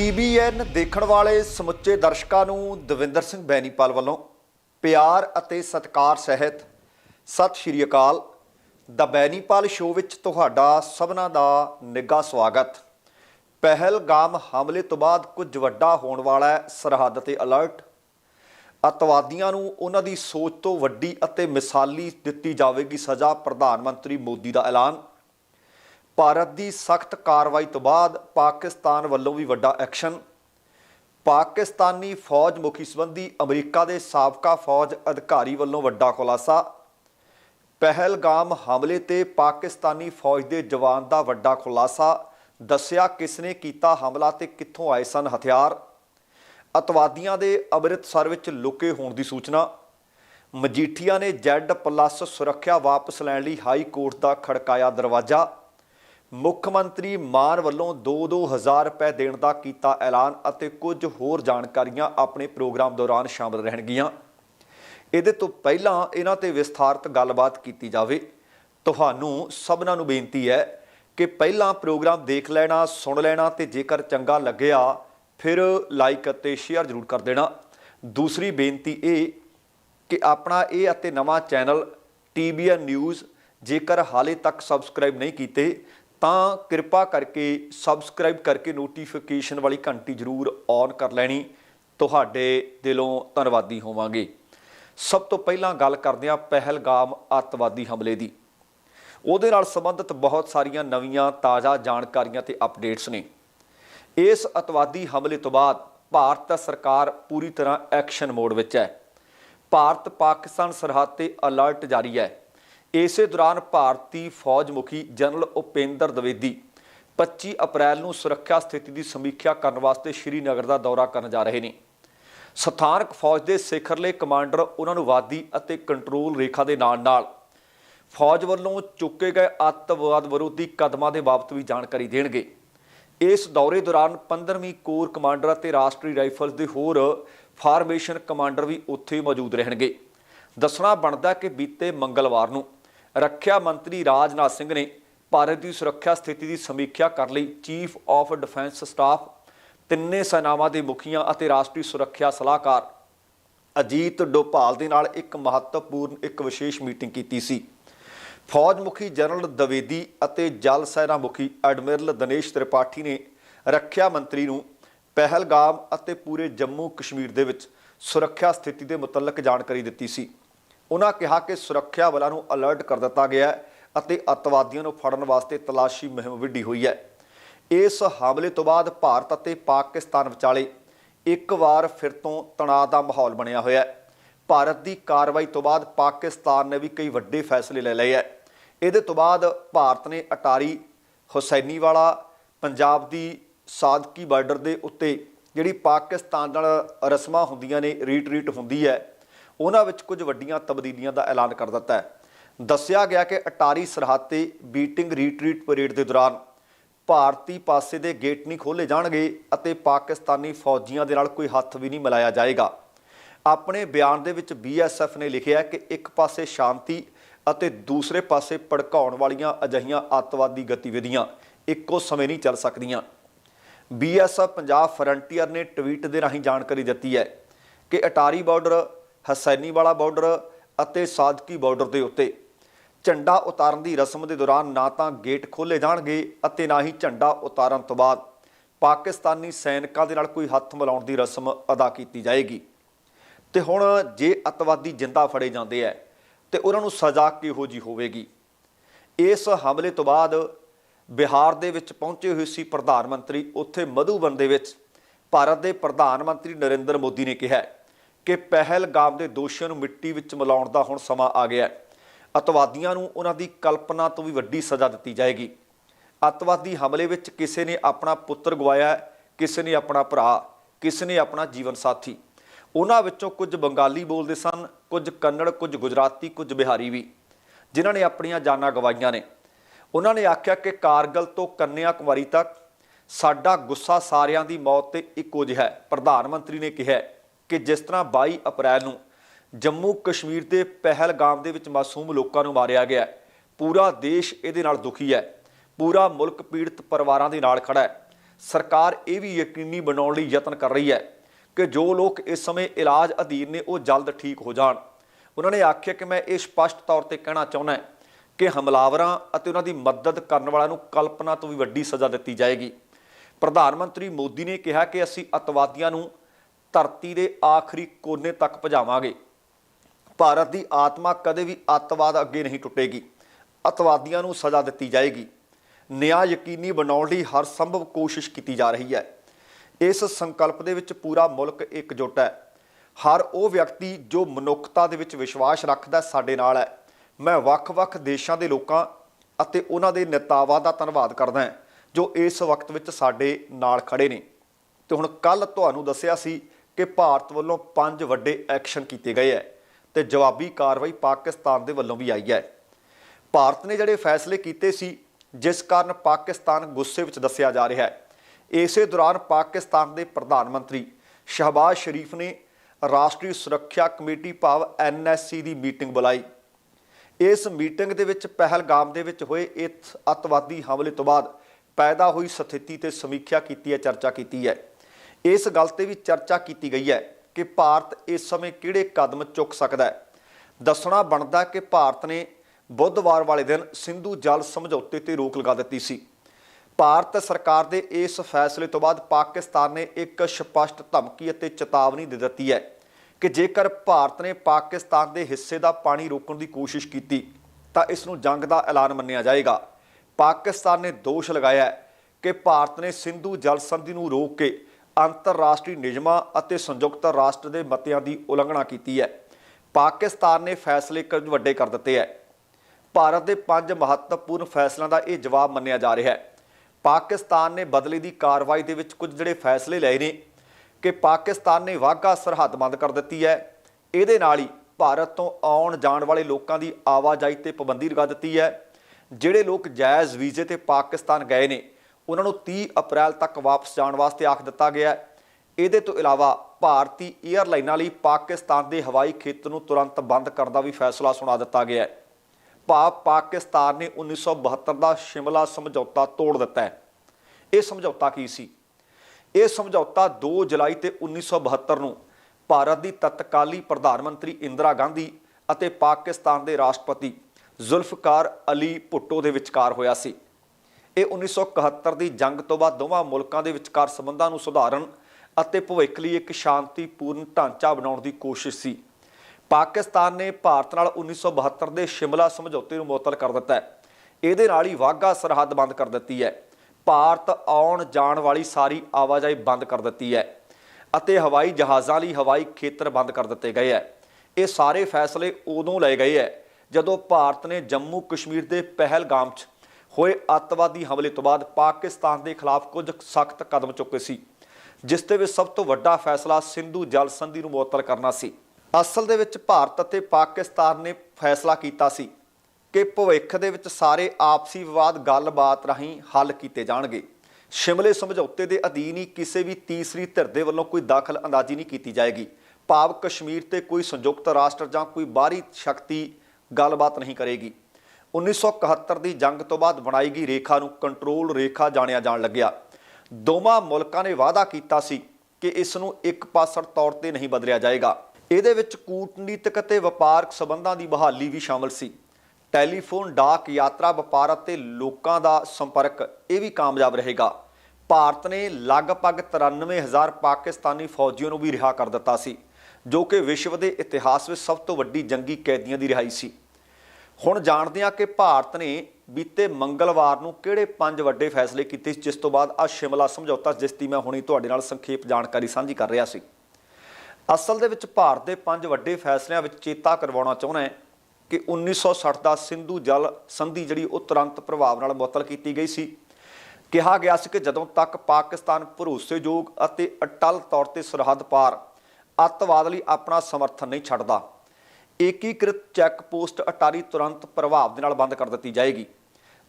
TBN ਦੇਖਣ ਵਾਲੇ ਸਮੁੱਚੇ ਦਰਸ਼ਕਾਂ ਨੂੰ ਦਵਿੰਦਰ ਸਿੰਘ ਬੈਨੀਪਾਲ ਵੱਲੋਂ ਪਿਆਰ ਅਤੇ ਸਤਿਕਾਰ ਸਹਿਤ ਸਤਿ ਸ਼੍ਰੀ ਅਕਾਲ। ਦਾ ਬੈਨੀਪਾਲ ਸ਼ੋਅ ਵਿੱਚ ਤੁਹਾਡਾ ਸਭਨਾਂ ਦਾ ਨਿੱਘਾ ਸਵਾਗਤ। ਪਹਿਲਗਾਮ ਹਮਲੇ ਤੋਂ ਬਾਅਦ ਕੁਝ ਵੱਡਾ ਹੋਣ ਵਾਲਾ ਹੈ, ਸਰਹੱਦ ਤੇ ਅਲਰਟ। ਅਤਵਾਦੀਆਂ ਨੂੰ ਉਹਨਾਂ ਦੀ ਸੋਚ ਤੋਂ ਵੱਡੀ ਅਤੇ ਮਿਸਾਲੀ ਦਿੱਤੀ ਜਾਵੇਗੀ ਸਜ਼ਾ ਪ੍ਰਧਾਨ ਮੰਤਰੀ ਮੋਦੀ ਦਾ ਐਲਾਨ। ਭਾਰਤ ਦੀ ਸਖਤ ਕਾਰਵਾਈ ਤੋਂ ਬਾਅਦ ਪਾਕਿਸਤਾਨ ਵੱਲੋਂ ਵੀ ਵੱਡਾ ਐਕਸ਼ਨ। ਪਾਕਿਸਤਾਨੀ ਫੌਜ ਮੁਖੀ ਸੰਬੰਧੀ ਅਮਰੀਕਾ ਦੇ ਸਾਬਕਾ ਫੌਜ ਅਧਿਕਾਰੀ ਵੱਲੋਂ ਵੱਡਾ ਖੁਲਾਸਾ। ਪਹਿਲਗਾਮ ਹਮਲੇ ਤੇ ਪਾਕਿਸਤਾਨੀ ਫੌਜ ਦੇ ਜਵਾਨ ਦਾ ਵੱਡਾ ਖੁਲਾਸਾ, ਦੱਸਿਆ ਕਿਸਨੇ ਕੀਤਾ ਹਮਲਾ ਤੇ ਕਿੱਥੋਂ ਆਏ ਸਨ ਹਥਿਆਰ। ਅਤਵਾਦੀਆਂ ਦੇ ਅੰਮ੍ਰਿਤਸਰ ਵਿੱਚ ਲੁਕੇ ਹੋਣ ਦੀ ਸੂਚਨਾ। ਮਜੀਠੀਆ ਨੇ ਜ਼ੈਡ ਪਲੱਸ ਸੁਰੱਖਿਆ ਵਾਪਸ ਲੈਣ ਲਈ ਹਾਈ ਕੋਰਟ ਦਾ ਖੜਕਾਇਆ ਦਰਵਾਜ਼ਾ। ਮੁੱਖ ਮੰਤਰੀ ਮਾਨ ਵੱਲੋਂ 2-2000 ਰੁਪਏ ਦੇਣ ਦਾ ਕੀਤਾ ਐਲਾਨ ਅਤੇ ਕੁਝ ਹੋਰ ਜਾਣਕਾਰੀਆਂ ਆਪਣੇ ਪ੍ਰੋਗਰਾਮ ਦੌਰਾਨ ਸ਼ਾਮਲ ਰਹਿਣਗੀਆਂ। ਇਹਦੇ ਤੋਂ ਪਹਿਲਾਂ ਇਹਨਾਂ ਤੇ ਵਿਸਥਾਰਤ ਗੱਲਬਾਤ ਕੀਤੀ ਜਾਵੇ। ਤੁਹਾਨੂੰ ਸਭਨਾਂ ਨੂੰ ਬੇਨਤੀ ਹੈ ਕਿ ਪਹਿਲਾਂ ਪ੍ਰੋਗਰਾਮ ਦੇਖ ਲੈਣਾ, ਸੁਣ ਲੈਣਾ ਤੇ ਜੇਕਰ ਚੰਗਾ ਲੱਗਿਆ, ਫਿਰ ਲਾਈਕ ਅਤੇ ਸ਼ੇਅਰ ਜ਼ਰੂਰ ਕਰ ਦੇਣਾ। ਦੂਸਰੀ ਬੇਨਤੀ ਇਹ ਕਿ ਆਪਣਾ ਇਹ ਅਤੇ ਨਵਾਂ ਚੈਨਲ ਟੀਬੀਐਨ ਨਿਊਜ਼ ਜੇਕਰ ਹਾਲੇ ਤੱਕ ਸਬਸਕ੍ਰਾਈਬ ਨਹੀਂ ਕੀਤੇ ਤਾਂ ਕਿਰਪਾ ਕਰਕੇ ਸਬਸਕ੍ਰਾਈਬ ਕਰਕੇ ਨੋਟੀਫਿਕੇਸ਼ਨ ਵਾਲੀ ਘੰਟੀ ਜ਼ਰੂਰ ਔਨ ਕਰ ਲੈਣੀ। ਤੁਹਾਡੇ ਦਿਲੋਂ ਧੰਨਵਾਦੀ ਹੋਵਾਂਗੇ। ਸਭ ਤੋਂ ਪਹਿਲਾਂ ਗੱਲ ਕਰਦੇ ਹਾਂ ਪਹਿਲਗਾਮ ਅੱਤਵਾਦੀ ਹਮਲੇ ਦੀ। ਉਹਦੇ ਨਾਲ ਸੰਬੰਧਿਤ ਬਹੁਤ ਸਾਰੀਆਂ ਨਵੀਆਂ ਤਾਜ਼ਾ ਜਾਣਕਾਰੀਆਂ ਤੇ ਅਪਡੇਟਸ ਨੇ। ਇਸ ਅਤਵਾਦੀ ਹਮਲੇ ਤੋਂ ਬਾਅਦ ਭਾਰਤ ਸਰਕਾਰ ਪੂਰੀ ਤਰ੍ਹਾਂ ਐਕਸ਼ਨ ਮੋਡ ਵਿੱਚ ਹੈ। ਭਾਰਤ ਪਾਕਿਸਤਾਨ ਸਰਹੱਦ ਤੇ ਅਲਰਟ ਜਾਰੀ ਹੈ। ਇਸੇ ਦੌਰਾਨ ਭਾਰਤੀ ਫੌਜ ਮੁਖੀ ਜਨਰਲ ਉਪੇਂਦਰ ਦਵੇਦੀ 25 ਅਪ੍ਰੈਲ ਨੂੰ ਸੁਰੱਖਿਆ ਸਥਿਤੀ ਦੀ ਸਮੀਖਿਆ ਕਰਨ ਵਾਸਤੇ ਸ਼੍ਰੀਨਗਰ ਦਾ ਦੌਰਾ ਕਰਨ ਜਾ ਰਹੇ ਨੇ। ਸਥਾਨਕ ਫੌਜ ਦੇ ਸਿਖਰਲੇ ਕਮਾਂਡਰ ਉਹਨਾਂ ਨੂੰ ਵਾਦੀ ਅਤੇ ਕੰਟਰੋਲ ਰੇਖਾ ਦੇ ਨਾਲ-ਨਾਲ ਫੌਜ ਵੱਲੋਂ ਚੁੱਕੇ ਗਏ ਅੱਤਵਾਦ ਵਿਰੋਧੀ ਕਦਮਾਂ ਦੇ ਬਾਬਤ ਵੀ ਜਾਣਕਾਰੀ ਦੇਣਗੇ। ਇਸ ਦੌਰੇ ਦੌਰਾਨ 15ਵੀਂ ਕੋਰ ਕਮਾਂਡਰ ਅਤੇ ਰਾਸ਼ਟਰੀ ਰਾਈਫਲਸ ਦੇ ਹੋਰ ਫਾਰਮੇਸ਼ਨ ਕਮਾਂਡਰ ਵੀ ਉੱਥੇ ਮੌਜੂਦ ਰਹਿਣਗੇ। ਦੱਸਣਾ ਬਣਦਾ ਕਿ ਬੀਤੇ ਮੰਗਲਵਾਰ ਨੂੰ ਰੱਖਿਆ ਮੰਤਰੀ ਰਾਜਨਾਥ ਸਿੰਘ ਨੇ ਭਾਰਤ ਦੀ ਸੁਰੱਖਿਆ ਸਥਿਤੀ ਦੀ ਸਮੀਖਿਆ ਕਰਨ ਲਈ ਚੀਫ ਆਫ ਡਿਫੈਂਸ ਸਟਾਫ, ਤਿੰਨੇ ਸੈਨਾਵਾਂ ਦੇ ਮੁਖੀਆਂ ਅਤੇ ਰਾਸ਼ਟਰੀ ਸੁਰੱਖਿਆ ਸਲਾਹਕਾਰ। ਅਜੀਤ ਡੋਪਾਲ ਦੇ ਨਾਲ ਇੱਕ ਮਹੱਤਵਪੂਰਨ, ਇੱਕ ਵਿਸ਼ੇਸ਼ ਮੀਟਿੰਗ ਕੀਤੀ ਸੀ। ਫੌਜ ਮੁਖੀ ਜਨਰਲ ਦਵੇਦੀ ਅਤੇ ਜਲ ਸੈਨਾ ਮੁਖੀ ਐਡਮਿਰਲ ਦਿਨੇਸ਼ ਤ੍ਰਿਪਾਠੀ ਨੇ ਰੱਖਿਆ ਮੰਤਰੀ ਨੂੰ ਪਹਿਲਗਾਮ ਅਤੇ ਪੂਰੇ ਜੰਮੂ ਕਸ਼ਮੀਰ ਦੇ ਵਿੱਚ ਸੁਰੱਖਿਆ ਸਥਿਤੀ ਦੇ ਮੁਤਲਕ ਜਾਣਕਾਰੀ ਦਿੱਤੀ ਸੀ। ਉਹਨਾਂ ਕਿਹਾ ਕਿ ਸੁਰੱਖਿਆ ਬਲਾਂ ਨੂੰ ਅਲਰਟ ਕਰ ਦਿੱਤਾ ਗਿਆ ਅਤੇ ਅਤਵਾਦੀਆਂ ਨੂੰ ਫੜਨ ਵਾਸਤੇ ਤਲਾਸ਼ੀ ਮੁਹਿੰਮ ਵਿੱਢੀ ਹੋਈ ਹੈ। ਇਸ ਹਮਲੇ ਤੋਂ ਬਾਅਦ ਭਾਰਤ ਅਤੇ ਪਾਕਿਸਤਾਨ ਵਿਚਾਲੇ ਇੱਕ ਵਾਰ ਫਿਰ ਤੋਂ ਤਣਾਅ ਦਾ ਮਾਹੌਲ ਬਣਿਆ ਹੋਇਆ ਹੈ। ਭਾਰਤ ਦੀ ਕਾਰਵਾਈ ਤੋਂ ਬਾਅਦ ਪਾਕਿਸਤਾਨ ਨੇ ਵੀ ਕਈ ਵੱਡੇ ਫੈਸਲੇ ਲੈ ਲਏ ਹੈ। ਇਹਦੇ ਤੋਂ ਬਾਅਦ ਭਾਰਤ ਨੇ ਅਟਾਰੀ ਹੁਸੈਨੀ ਵਾਲਾ ਪੰਜਾਬ ਦੀ ਸਾਦਕੀ ਬਾਰਡਰ ਦੇ ਉੱਤੇ ਜਿਹੜੀ ਪਾਕਿਸਤਾਨ ਨਾਲ ਰਸਮਾਂ ਹੁੰਦੀਆਂ ਨੇ, ਰੀਟਰੀਟ ਹੁੰਦੀ ਹੈ ਉਹਨਾਂ ਵਿੱਚ ਕੁਝ ਵੱਡੀਆਂ ਤਬਦੀਲੀਆਂ ਦਾ ਐਲਾਨ ਕਰ ਦਿੱਤਾ ਹੈ। ਦੱਸਿਆ ਗਿਆ ਕਿ ਅਟਾਰੀ ਸਰਹੱਦ ਤੇ ਬੀਟਿੰਗ ਰੀਟਰੀਟ ਪਰੇਡ ਦੇ ਦੌਰਾਨ ਭਾਰਤੀ ਪਾਸੇ ਦੇ ਗੇਟ ਨਹੀਂ ਖੋਲੇ ਜਾਣਗੇ ਅਤੇ ਪਾਕਿਸਤਾਨੀ ਫੌਜੀਆਂ ਦੇ ਨਾਲ ਕੋਈ ਹੱਥ ਵੀ ਨਹੀਂ ਮਿਲਾਇਆ ਜਾਏਗਾ। ਆਪਣੇ ਬਿਆਨ ਦੇ ਵਿੱਚ ਬੀਐਸਐਫ ਨੇ ਲਿਖਿਆ ਕਿ ਇੱਕ ਪਾਸੇ ਸ਼ਾਂਤੀ ਅਤੇ ਦੂਸਰੇ ਪਾਸੇ ਭੜਕਾਉਣ ਵਾਲੀਆਂ ਅਜਹੀਆਂ ਅੱਤਵਾਦੀ ਗਤੀਵਿਧੀਆਂ ਇੱਕੋ ਸਮੇਂ ਨਹੀਂ ਚੱਲ ਸਕਦੀਆਂ। ਬੀਐਸਐਫ ਪੰਜਾਬ ਫਰੰਟੀਅਰ ਨੇ ਟਵੀਟ ਦੇ ਰਾਹੀਂ ਜਾਣਕਾਰੀ ਦਿੱਤੀ ਹੈ ਕਿ ਅਟਾਰੀ ਬਾਰਡਰ ਹਸੈਨੀ ਵਾਲਾ ਬਾਰਡਰ ਅਤੇ ਸਾਦਕੀ ਬਾਰਡਰ ਦੇ ਉੱਤੇ। ਝੰਡਾ ਉਤਾਰਨ ਦੀ ਰਸਮ ਦੇ ਦੌਰਾਨ ਨਾ ਤਾਂ ਗੇਟ ਖੋਲੇ ਜਾਣਗੇ ਅਤੇ ਨਾ ਹੀ ਝੰਡਾ ਉਤਾਰਨ ਤੋਂ ਬਾਅਦ ਪਾਕਿਸਤਾਨੀ ਸੈਨਿਕਾਂ ਦੇ ਨਾਲ ਕੋਈ ਹੱਥ ਮਿਲਾਉਣ ਦੀ ਰਸਮ ਅਦਾ ਕੀਤੀ ਜਾਏਗੀ। ਤੇ ਹੁਣ ਜੇ ਅਤਵਾਦੀ ਜਿੰਦਾ ਫੜੇ ਜਾਂਦੇ ਐ, ਤੇ ਉਹਨਾਂ ਨੂੰ ਸਜ਼ਾ ਕਿਹੋ ਜੀ ਹੋਵੇਗੀ? ਇਸ ਹਮਲੇ ਤੋਂ ਬਾਅਦ ਬਿਹਾਰ ਦੇ ਵਿੱਚ ਪਹੁੰਚੇ ਹੋਏ ਸੀ ਪ੍ਰਧਾਨ ਮੰਤਰੀ, ਉੱਥੇ ਮਧੂਬਨ ਦੇ ਵਿੱਚ ਭਾਰਤ ਦੇ ਪ੍ਰਧਾਨ ਮੰਤਰੀ ਨਰਿੰਦਰ ਮੋਦੀ ਨੇ ਕਿਹਾ ਕਿ ਪਹਿਲਗਾਮ ਦੇ ਦੋਸ਼ੀਆਂ ਨੂੰ ਮਿੱਟੀ ਵਿੱਚ ਮਿਲਾਉਣ ਦਾ ਹੁਣ ਸਮਾਂ ਆ ਗਿਆ ਹੈ। ਅਤਵਾਦੀਆਂ ਨੂੰ ਉਹਨਾਂ ਦੀ ਕਲਪਨਾ ਤੋਂ ਵੀ ਵੱਡੀ ਸਜ਼ਾ ਦਿੱਤੀ ਜਾਏਗੀ। ਅਤਵਾਦੀ ਹਮਲੇ ਵਿੱਚ ਕਿਸੇ ਨੇ ਆਪਣਾ ਪੁੱਤਰ ਗਵਾਇਆ ਕਿਸੇ ਨੇ ਆਪਣਾ ਭਰਾ, ਕਿਸੇ ਨੇ ਆਪਣਾ ਜੀਵਨ ਸਾਥੀ। ਉਹਨਾਂ ਵਿੱਚੋਂ ਕੁਝ ਬੰਗਾਲੀ ਬੋਲਦੇ ਸਨ, ਕੁਝ ਕੰਨੜ, ਕੁਝ ਗੁਜਰਾਤੀ, ਕੁਝ ਬਿਹਾਰੀ ਵੀ। ਜਿਨ੍ਹਾਂ ਨੇ ਆਪਣੀਆਂ ਜਾਨਾਂ ਗਵਾਈਆਂ ਨੇ। ਉਹਨਾਂ ਨੇ ਆਖਿਆ ਕਿ ਕਾਰਗਲ ਤੋਂ ਕੰਨਿਆ ਕੁਮਾਰੀ ਤੱਕ ਸਾਡਾ ਗੁੱਸਾ ਸਾਰਿਆਂ ਦੀ ਮੌਤ ਤੇ ਇੱਕੋ ਜਿਹਾ ਹੈ, ਪ੍ਰਧਾਨ ਮੰਤਰੀ ਨੇ ਕਿਹਾ ਕਿ ਜਿਸ ਤਰ੍ਹਾਂ 22 ਅਪ੍ਰੈਲ ਨੂੰ ਜੰਮੂ ਕਸ਼ਮੀਰ ਦੇ ਪਹਿਲਗਾਮ ਦੇ ਵਿੱਚ ਮਾਸੂਮ ਲੋਕਾਂ ਨੂੰ ਮਾਰਿਆ ਗਿਆ ਹੈ, ਪੂਰਾ ਦੇਸ਼ ਇਹਦੇ ਨਾਲ ਦੁਖੀ ਹੈ। ਪੂਰਾ ਮੁਲਕ ਪੀੜਤ ਪਰਿਵਾਰਾਂ ਦੇ ਨਾਲ ਖੜਾ ਹੈ। ਸਰਕਾਰ ਇਹ ਵੀ ਯਕੀਨੀ ਬਣਾਉਣ ਲਈ ਯਤਨ ਕਰ ਰਹੀ ਹੈ ਕਿ ਜੋ ਲੋਕ ਇਸ ਸਮੇਂ ਇਲਾਜ ਅਧੀਨ ਨੇ ਉਹ ਜਲਦ ਠੀਕ ਹੋ ਜਾਣ। ਉਹਨਾਂ ਨੇ ਆਖਿਆ ਕਿ ਮੈਂ ਇਹ ਸਪਸ਼ਟ ਤੌਰ ਤੇ ਕਹਿਣਾ ਚਾਹੁੰਦਾ ਹਾਂ ਕਿ ਹਮਲਾਵਰਾਂ ਅਤੇ ਉਹਨਾਂ ਦੀ ਮਦਦ ਕਰਨ ਵਾਲਿਆਂ ਨੂੰ ਕਲਪਨਾ ਤੋਂ ਵੀ ਵੱਡੀ ਸਜ਼ਾ ਦਿੱਤੀ ਜਾਏਗੀ। ਪ੍ਰਧਾਨ ਮੰਤਰੀ ਮੋਦੀ ਨੇ ਕਿਹਾ ਕਿ ਅਸੀਂ ਅਤਵਾਦੀਆਂ ਨੂੰ ਧਰਤੀ ਦੇ ਆਖਰੀ ਕੋਨੇ ਤੱਕ ਭਜਾਵਾਂਗੇ। ਭਾਰਤ ਦੀ ਆਤਮਾ ਕਦੇ ਵੀ ਅੱਤਵਾਦ ਅੱਗੇ ਨਹੀਂ ਟੁੱਟੇਗੀ। ਅਤਵਾਦੀਆਂ ਨੂੰ ਸਜ਼ਾ ਦਿੱਤੀ ਜਾਏਗੀ। ਨਿਆਂ ਯਕੀਨੀ ਬਣਾਉਣ ਲਈ ਹਰ ਸੰਭਵ ਕੋਸ਼ਿਸ਼ ਕੀਤੀ ਜਾ ਰਹੀ ਹੈ। ਇਸ ਸੰਕਲਪ ਦੇ ਵਿੱਚ ਪੂਰਾ ਮੁਲਕ ਇਕਜੁੱਟ ਹੈ। ਹਰ ਉਹ ਵਿਅਕਤੀ ਜੋ ਮਨੁੱਖਤਾ ਦੇ ਵਿੱਚ ਵਿਸ਼ਵਾਸ ਰੱਖਦਾ ਸਾਡੇ ਨਾਲ ਹੈ। ਮੈਂ ਵੱਖ-ਵੱਖ ਦੇਸ਼ਾਂ ਦੇ ਲੋਕਾਂ ਅਤੇ ਉਹਨਾਂ ਦੇ ਨੇਤਾਵਾਂ ਦਾ ਧੰਨਵਾਦ ਕਰਦਾ ਹਾਂ, ਜੋ ਇਸ ਵਕਤ ਵਿੱਚ ਸਾਡੇ ਨਾਲ ਖੜੇ ਨੇ। ਤੇ ਹੁਣ ਕੱਲ ਤੁਹਾਨੂੰ ਦੱਸਿਆ ਸੀ ਕਿ ਭਾਰਤ ਵੱਲੋਂ ਪੰਜ ਵੱਡੇ ਐਕਸ਼ਨ ਕੀਤੇ ਗਏ ਹੈ ਤੇ ਜਵਾਬੀ ਕਾਰਵਾਈ ਪਾਕਿਸਤਾਨ ਦੇ ਵੱਲੋਂ ਵੀ ਆਈ ਹੈ। ਭਾਰਤ ਨੇ ਜਿਹੜੇ ਫੈਸਲੇ ਕੀਤੇ ਸੀ, ਜਿਸ ਕਾਰਨ ਪਾਕਿਸਤਾਨ ਗੁੱਸੇ ਵਿੱਚ ਦੱਸਿਆ ਜਾ ਰਿਹਾ ਹੈ। ਇਸੇ ਦੌਰਾਨ ਪਾਕਿਸਤਾਨ ਦੇ ਪ੍ਰਧਾਨ ਮੰਤਰੀ ਸ਼ਹਬਾਜ਼ ਸ਼ਰੀਫ ਨੇ ਰਾਸ਼ਟਰੀ ਸੁਰੱਖਿਆ ਕਮੇਟੀ ਭਾਵ ਐਨਐਸਸੀ ਦੀ ਮੀਟਿੰਗ ਬੁਲਾਈ। ਇਸ ਮੀਟਿੰਗ ਦੇ ਵਿੱਚ ਪਹਿਲਗਾਮ ਦੇ ਵਿੱਚ ਹੋਏ ਇਸ ਅੱਤਵਾਦੀ ਹਮਲੇ ਤੋਂ ਬਾਅਦ ਪੈਦਾ ਹੋਈ ਸਥਿਤੀ ਤੇ ਸਮੀਖਿਆ ਕੀਤੀ ਹੈ, ਚਰਚਾ ਕੀਤੀ ਹੈ। ਇਸ ਗੱਲ ਤੇ ਵੀ ਚਰਚਾ ਕੀਤੀ ਗਈ ਹੈ ਕਿ ਭਾਰਤ ਇਸ ਸਮੇਂ ਕਿਹੜੇ ਕਦਮ ਚੁੱਕ ਸਕਦਾ ਹੈ। ਦੱਸਣਾ ਬਣਦਾ ਕਿ ਭਾਰਤ ਨੇ ਬੁੱਧਵਾਰ ਵਾਲੇ ਦਿਨ ਸਿੰਧੂ ਜਲ ਸਮਝੌਤੇ ਤੇ ਰੋਕ ਲਗਾ ਦਿੱਤੀ ਸੀ। ਭਾਰਤ ਸਰਕਾਰ ਦੇ ਇਸ ਫੈਸਲੇ ਤੋਂ ਬਾਅਦ ਪਾਕਿਸਤਾਨ ਨੇ ਇੱਕ ਸਪਸ਼ਟ ਧਮਕੀ ਅਤੇ ਚੇਤਾਵਨੀ ਦੇ ਦਿੱਤੀ ਹੈ ਕਿ ਜੇਕਰ ਭਾਰਤ ਨੇ ਪਾਕਿਸਤਾਨ ਦੇ ਹਿੱਸੇ ਦਾ ਪਾਣੀ ਰੋਕਣ ਦੀ ਕੋਸ਼ਿਸ਼ ਕੀਤੀ, ਤਾਂ ਇਸ ਨੂੰ ਜੰਗ ਦਾ ਐਲਾਨ ਮੰਨਿਆ ਜਾਏਗਾ। ਪਾਕਿਸਤਾਨ ਨੇ ਦੋਸ਼ ਲਗਾਇਆ ਹੈ ਕਿ ਭਾਰਤ ਨੇ ਸਿੰਧੂ ਜਲ ਸੰਧੀ ਨੂੰ ਰੋਕ ਕੇ ਅੰਤਰਰਾਸ਼ਟਰੀ ਨਿਯਮਾਂ ਅਤੇ ਸੰਯੁਕਤ ਰਾਸ਼ਟਰ ਦੇ ਮਤਿਆਂ ਦੀ ਉਲੰਘਣਾ ਕੀਤੀ ਹੈ। ਪਾਕਿਸਤਾਨ ਨੇ ਫੈਸਲੇ ਕੁਝ ਵੱਡੇ ਕਰ ਦਿੱਤੇ ਹੈ। ਭਾਰਤ ਦੇ ਪੰਜ ਮਹੱਤਵਪੂਰਨ ਫੈਸਲਿਆਂ ਦਾ ਇਹ ਜਵਾਬ ਮੰਨਿਆ ਜਾ ਰਿਹਾ ਹੈ। ਪਾਕਿਸਤਾਨ ਨੇ ਬਦਲੇ ਦੀ ਕਾਰਵਾਈ ਦੇ ਵਿੱਚ ਕੁਝ ਜਿਹੜੇ ਫੈਸਲੇ ਲਏ ਨੇ ਕਿ ਪਾਕਿਸਤਾਨ ਨੇ ਵਾਘਾ ਸਰਹੱਦ ਬੰਦ ਕਰ ਦਿੱਤੀ ਹੈ। ਇਹਦੇ ਨਾਲ ਹੀ ਭਾਰਤ ਤੋਂ ਆਉਣ ਜਾਣ ਵਾਲੇ ਲੋਕਾਂ ਦੀ ਆਵਾਜਾਈ ਤੇ ਪਾਬੰਦੀ ਲਗਾ ਦਿੱਤੀ ਹੈ। ਜਿਹੜੇ ਲੋਕ ਜਾਇਜ਼ ਵੀਜ਼ੇ ਤੇ ਪਾਕਿਸਤਾਨ ਗਏ ਨੇ ਉਹਨਾਂ ਨੂੰ 30 ਅਪ੍ਰੈਲ ਤੱਕ ਵਾਪਸ ਜਾਣ ਵਾਸਤੇ ਆਖ ਦਿੱਤਾ ਗਿਆ ਹੈ। ਇਹਦੇ ਤੋਂ ਇਲਾਵਾ ਭਾਰਤੀ 에ਅਰਲਾਈਨਾਂ ਲਈ ਪਾਕਿਸਤਾਨ ਦੇ ਹਵਾਈ ਖੇਤਰ ਨੂੰ ਤੁਰੰਤ ਬੰਦ ਕਰਨ ਦਾ ਵੀ ਫੈਸਲਾ ਸੁਣਾ ਦਿੱਤਾ ਗਿਆ ਹੈ। ਭਾਵ ਪਾਕਿਸਤਾਨ ਨੇ 1972 ਦਾ ਸ਼ਿਮਲਾ ਸਮਝੌਤਾ ਤੋੜ ਦਿੱਤਾ ਹੈ। ਇਹ ਸਮਝੌਤਾ ਕੀ ਸੀ? ਇਹ ਸਮਝੌਤਾ 2 ਜੁਲਾਈ ਤੇ 1972 ਨੂੰ ਭਾਰਤ ਦੀ ਤਤਕਾਲੀ ਪ੍ਰਧਾਨ ਮੰਤਰੀ ਇੰਦਰਾ ਗਾਂਧੀ ਅਤੇ ਪਾਕਿਸਤਾਨ ਦੇ ਰਾਸ਼ਟਰਪਤੀ ਜ਼ੁਲਫਕਾਰ ਅਲੀ ਭੁੱਟੋ ਦੇ ਵਿਚਕਾਰ ਹੋਇਆ ਸੀ। ਇਹ 1971 ਦੀ ਜੰਗ ਤੋਂ ਬਾਅਦ ਦੋਵਾਂ ਮੁਲਕਾਂ ਦੇ ਵਿਚਕਾਰ ਸਬੰਧਾਂ ਨੂੰ ਸੁਧਾਰਨ ਅਤੇ ਭਵਿੱਖ ਲਈ ਇੱਕ ਸ਼ਾਂਤੀਪੂਰਨ ਢਾਂਚਾ ਬਣਾਉਣ ਦੀ ਕੋਸ਼ਿਸ਼ ਸੀ। ਪਾਕਿਸਤਾਨ ਨੇ ਭਾਰਤ ਨਾਲ 1972 ਦੇ ਸ਼ਿਮਲਾ ਸਮਝੌਤੇ ਨੂੰ ਮੁਅੱਤਲ ਕਰ ਦਿੱਤਾ ਹੈ। ਇਹਦੇ ਨਾਲ ਹੀ ਵਾਘਾ ਸਰਹੱਦ ਬੰਦ ਕਰ ਦਿੱਤੀ ਹੈ। ਭਾਰਤ ਆਉਣ ਜਾਣ ਵਾਲੀ ਸਾਰੀ ਆਵਾਜਾਈ ਬੰਦ ਕਰ ਦਿੱਤੀ ਹੈ ਅਤੇ ਹਵਾਈ ਜਹਾਜ਼ਾਂ ਲਈ ਹਵਾਈ ਖੇਤਰ ਬੰਦ ਕਰ ਦਿੱਤੇ ਗਏ ਹੈ। ਇਹ ਸਾਰੇ ਫੈਸਲੇ ਉਦੋਂ ਲਏ ਗਏ ਹੈ ਜਦੋਂ ਭਾਰਤ ਨੇ ਜੰਮੂ ਕਸ਼ਮੀਰ ਦੇ ਪਹਿਲਗਾਮ 'ਚ ਹੋਏ ਅੱਤਵਾਦੀ ਹਮਲੇ ਤੋਂ ਬਾਅਦ ਪਾਕਿਸਤਾਨ ਦੇ ਖਿਲਾਫ ਕੁਝ ਸਖਤ ਕਦਮ ਚੁੱਕੇ ਸੀ, ਜਿਸ ਦੇ ਵਿੱਚ ਸਭ ਤੋਂ ਵੱਡਾ ਫੈਸਲਾ ਸਿੰਧੂ ਜਲ ਸੰਧੀ ਨੂੰ ਮੁਅੱਤਲ ਕਰਨਾ ਸੀ। ਅਸਲ ਦੇ ਵਿੱਚ ਭਾਰਤ ਅਤੇ ਪਾਕਿਸਤਾਨ ਨੇ ਫੈਸਲਾ ਕੀਤਾ ਸੀ ਕਿ ਭਵਿੱਖ ਦੇ ਵਿੱਚ ਸਾਰੇ ਆਪਸੀ ਵਿਵਾਦ ਗੱਲਬਾਤ ਰਾਹੀਂ ਹੱਲ ਕੀਤੇ ਜਾਣਗੇ। ਸ਼ਿਮਲੇ ਸਮਝੌਤੇ ਦੇ ਅਧੀਨ ਹੀ ਕਿਸੇ ਵੀ ਤੀਸਰੀ ਧਿਰ ਦੇ ਵੱਲੋਂ ਕੋਈ ਦਖਲ ਅੰਦਾਜ਼ੀ ਨਹੀਂ ਕੀਤੀ ਜਾਏਗੀ। ਭਾਵ ਕਸ਼ਮੀਰ ਤੇ ਕੋਈ ਸੰਯੁਕਤ ਰਾਸ਼ਟਰ ਜਾਂ ਕੋਈ ਬਾਹਰੀ ਸ਼ਕਤੀ ਗੱਲਬਾਤ ਨਹੀਂ ਕਰੇਗੀ। 1971 ਦੀ ਜੰਗ ਤੋਂ ਬਾਅਦ ਬਣਾਈ ਗਈ ਰੇਖਾ ਨੂੰ ਕੰਟਰੋਲ ਰੇਖਾ ਜਾਣਿਆ ਜਾਣ ਲੱਗਿਆ। ਦੋਵਾਂ ਮੁਲਕਾਂ ਨੇ ਵਾਅਦਾ ਕੀਤਾ ਸੀ ਕਿ ਇਸ ਨੂੰ ਇੱਕ ਪਾਸੜ ਤੌਰ ਤੇ ਨਹੀਂ ਬਦਲਿਆ ਜਾਏਗਾ। ਇਹਦੇ ਵਿੱਚ ਕੂਟਨੀਤਿਕ ਅਤੇ ਵਪਾਰਕ ਸਬੰਧਾਂ ਦੀ ਬਹਾਲੀ ਵੀ ਸ਼ਾਮਲ ਸੀ। ਟੈਲੀਫੋਨ, ਡਾਕ, ਯਾਤਰਾ, ਵਪਾਰ ਅਤੇ ਲੋਕਾਂ ਦਾ ਸੰਪਰਕ, ਇਹ ਵੀ ਕਾਮਯਾਬ ਰਹੇਗਾ। ਭਾਰਤ ਨੇ ਲਗਭਗ 93000 ਪਾਕਿਸਤਾਨੀ ਫੌਜੀਆਂ ਨੂੰ ਵੀ ਰਿਹਾ ਕਰ ਦਿੱਤਾ ਸੀ, ਜੋ ਕਿ ਵਿਸ਼ਵ ਦੇ ਇਤਿਹਾਸ ਵਿੱਚ ਸਭ ਤੋਂ ਵੱਡੀ ਜੰਗੀ ਕੈਦੀਆਂ ਦੀ ਰਿਹਾਈ ਸੀ। ਹੁਣ ਜਾਣਦੇ ਹਾਂ ਕਿ ਭਾਰਤ ਨੇ ਬੀਤੇ ਮੰਗਲਵਾਰ ਨੂੰ ਕਿਹੜੇ ਪੰਜ ਵੱਡੇ ਫੈਸਲੇ ਕੀਤੇ ਜਿਸ ਤੋਂ ਬਾਅਦ ਆ ਸ਼ਿਮਲਾ ਸਮਝੌਤਾ, ਜਿਸ ਦੀ ਮੈਂ ਹੁਣੀ ਤੁਹਾਡੇ ਨਾਲ ਸੰਖੇਪ ਜਾਣਕਾਰੀ ਸਾਂਝੀ ਕਰ ਰਿਹਾ ਸੀ। ਅਸਲ ਦੇ ਵਿੱਚ ਭਾਰਤ ਦੇ ਪੰਜ ਵੱਡੇ ਫੈਸਲਿਆਂ ਵਿੱਚ ਚੇਤਾ ਕਰਵਾਉਣਾ ਚਾਹੁੰਦਾ ਹੈ ਕਿ 1960 ਦਾ ਸਿੰਧੂ ਜਲ ਸੰਧੀ ਜਿਹੜੀ ਉਹ ਤੁਰੰਤ ਪ੍ਰਭਾਵ ਨਾਲ ਮੁਅੱਤਲ ਕੀਤੀ ਗਈ ਸੀ। ਕਿਹਾ ਗਿਆ ਸੀ ਕਿ ਜਦੋਂ ਤੱਕ ਪਾਕਿਸਤਾਨ ਭਰੋਸੇਯੋਗ ਅਤੇ ਅਟਲ ਤੌਰ ਤੇ ਸਰਹੱਦ ਪਾਰ, ਅੱਤਵਾਦ ਲਈ ਆਪਣਾ ਸਮਰਥਨ ਨਹੀਂ ਛੱਡਦਾ। ਏਕੀਕ੍ਰਿਤ ਚੈੱਕ ਪੋਸਟ ਅਟਾਰੀ ਤੁਰੰਤ ਪ੍ਰਭਾਵ ਦੇ ਨਾਲ ਬੰਦ ਕਰ ਦਿੱਤੀ ਜਾਏਗੀ।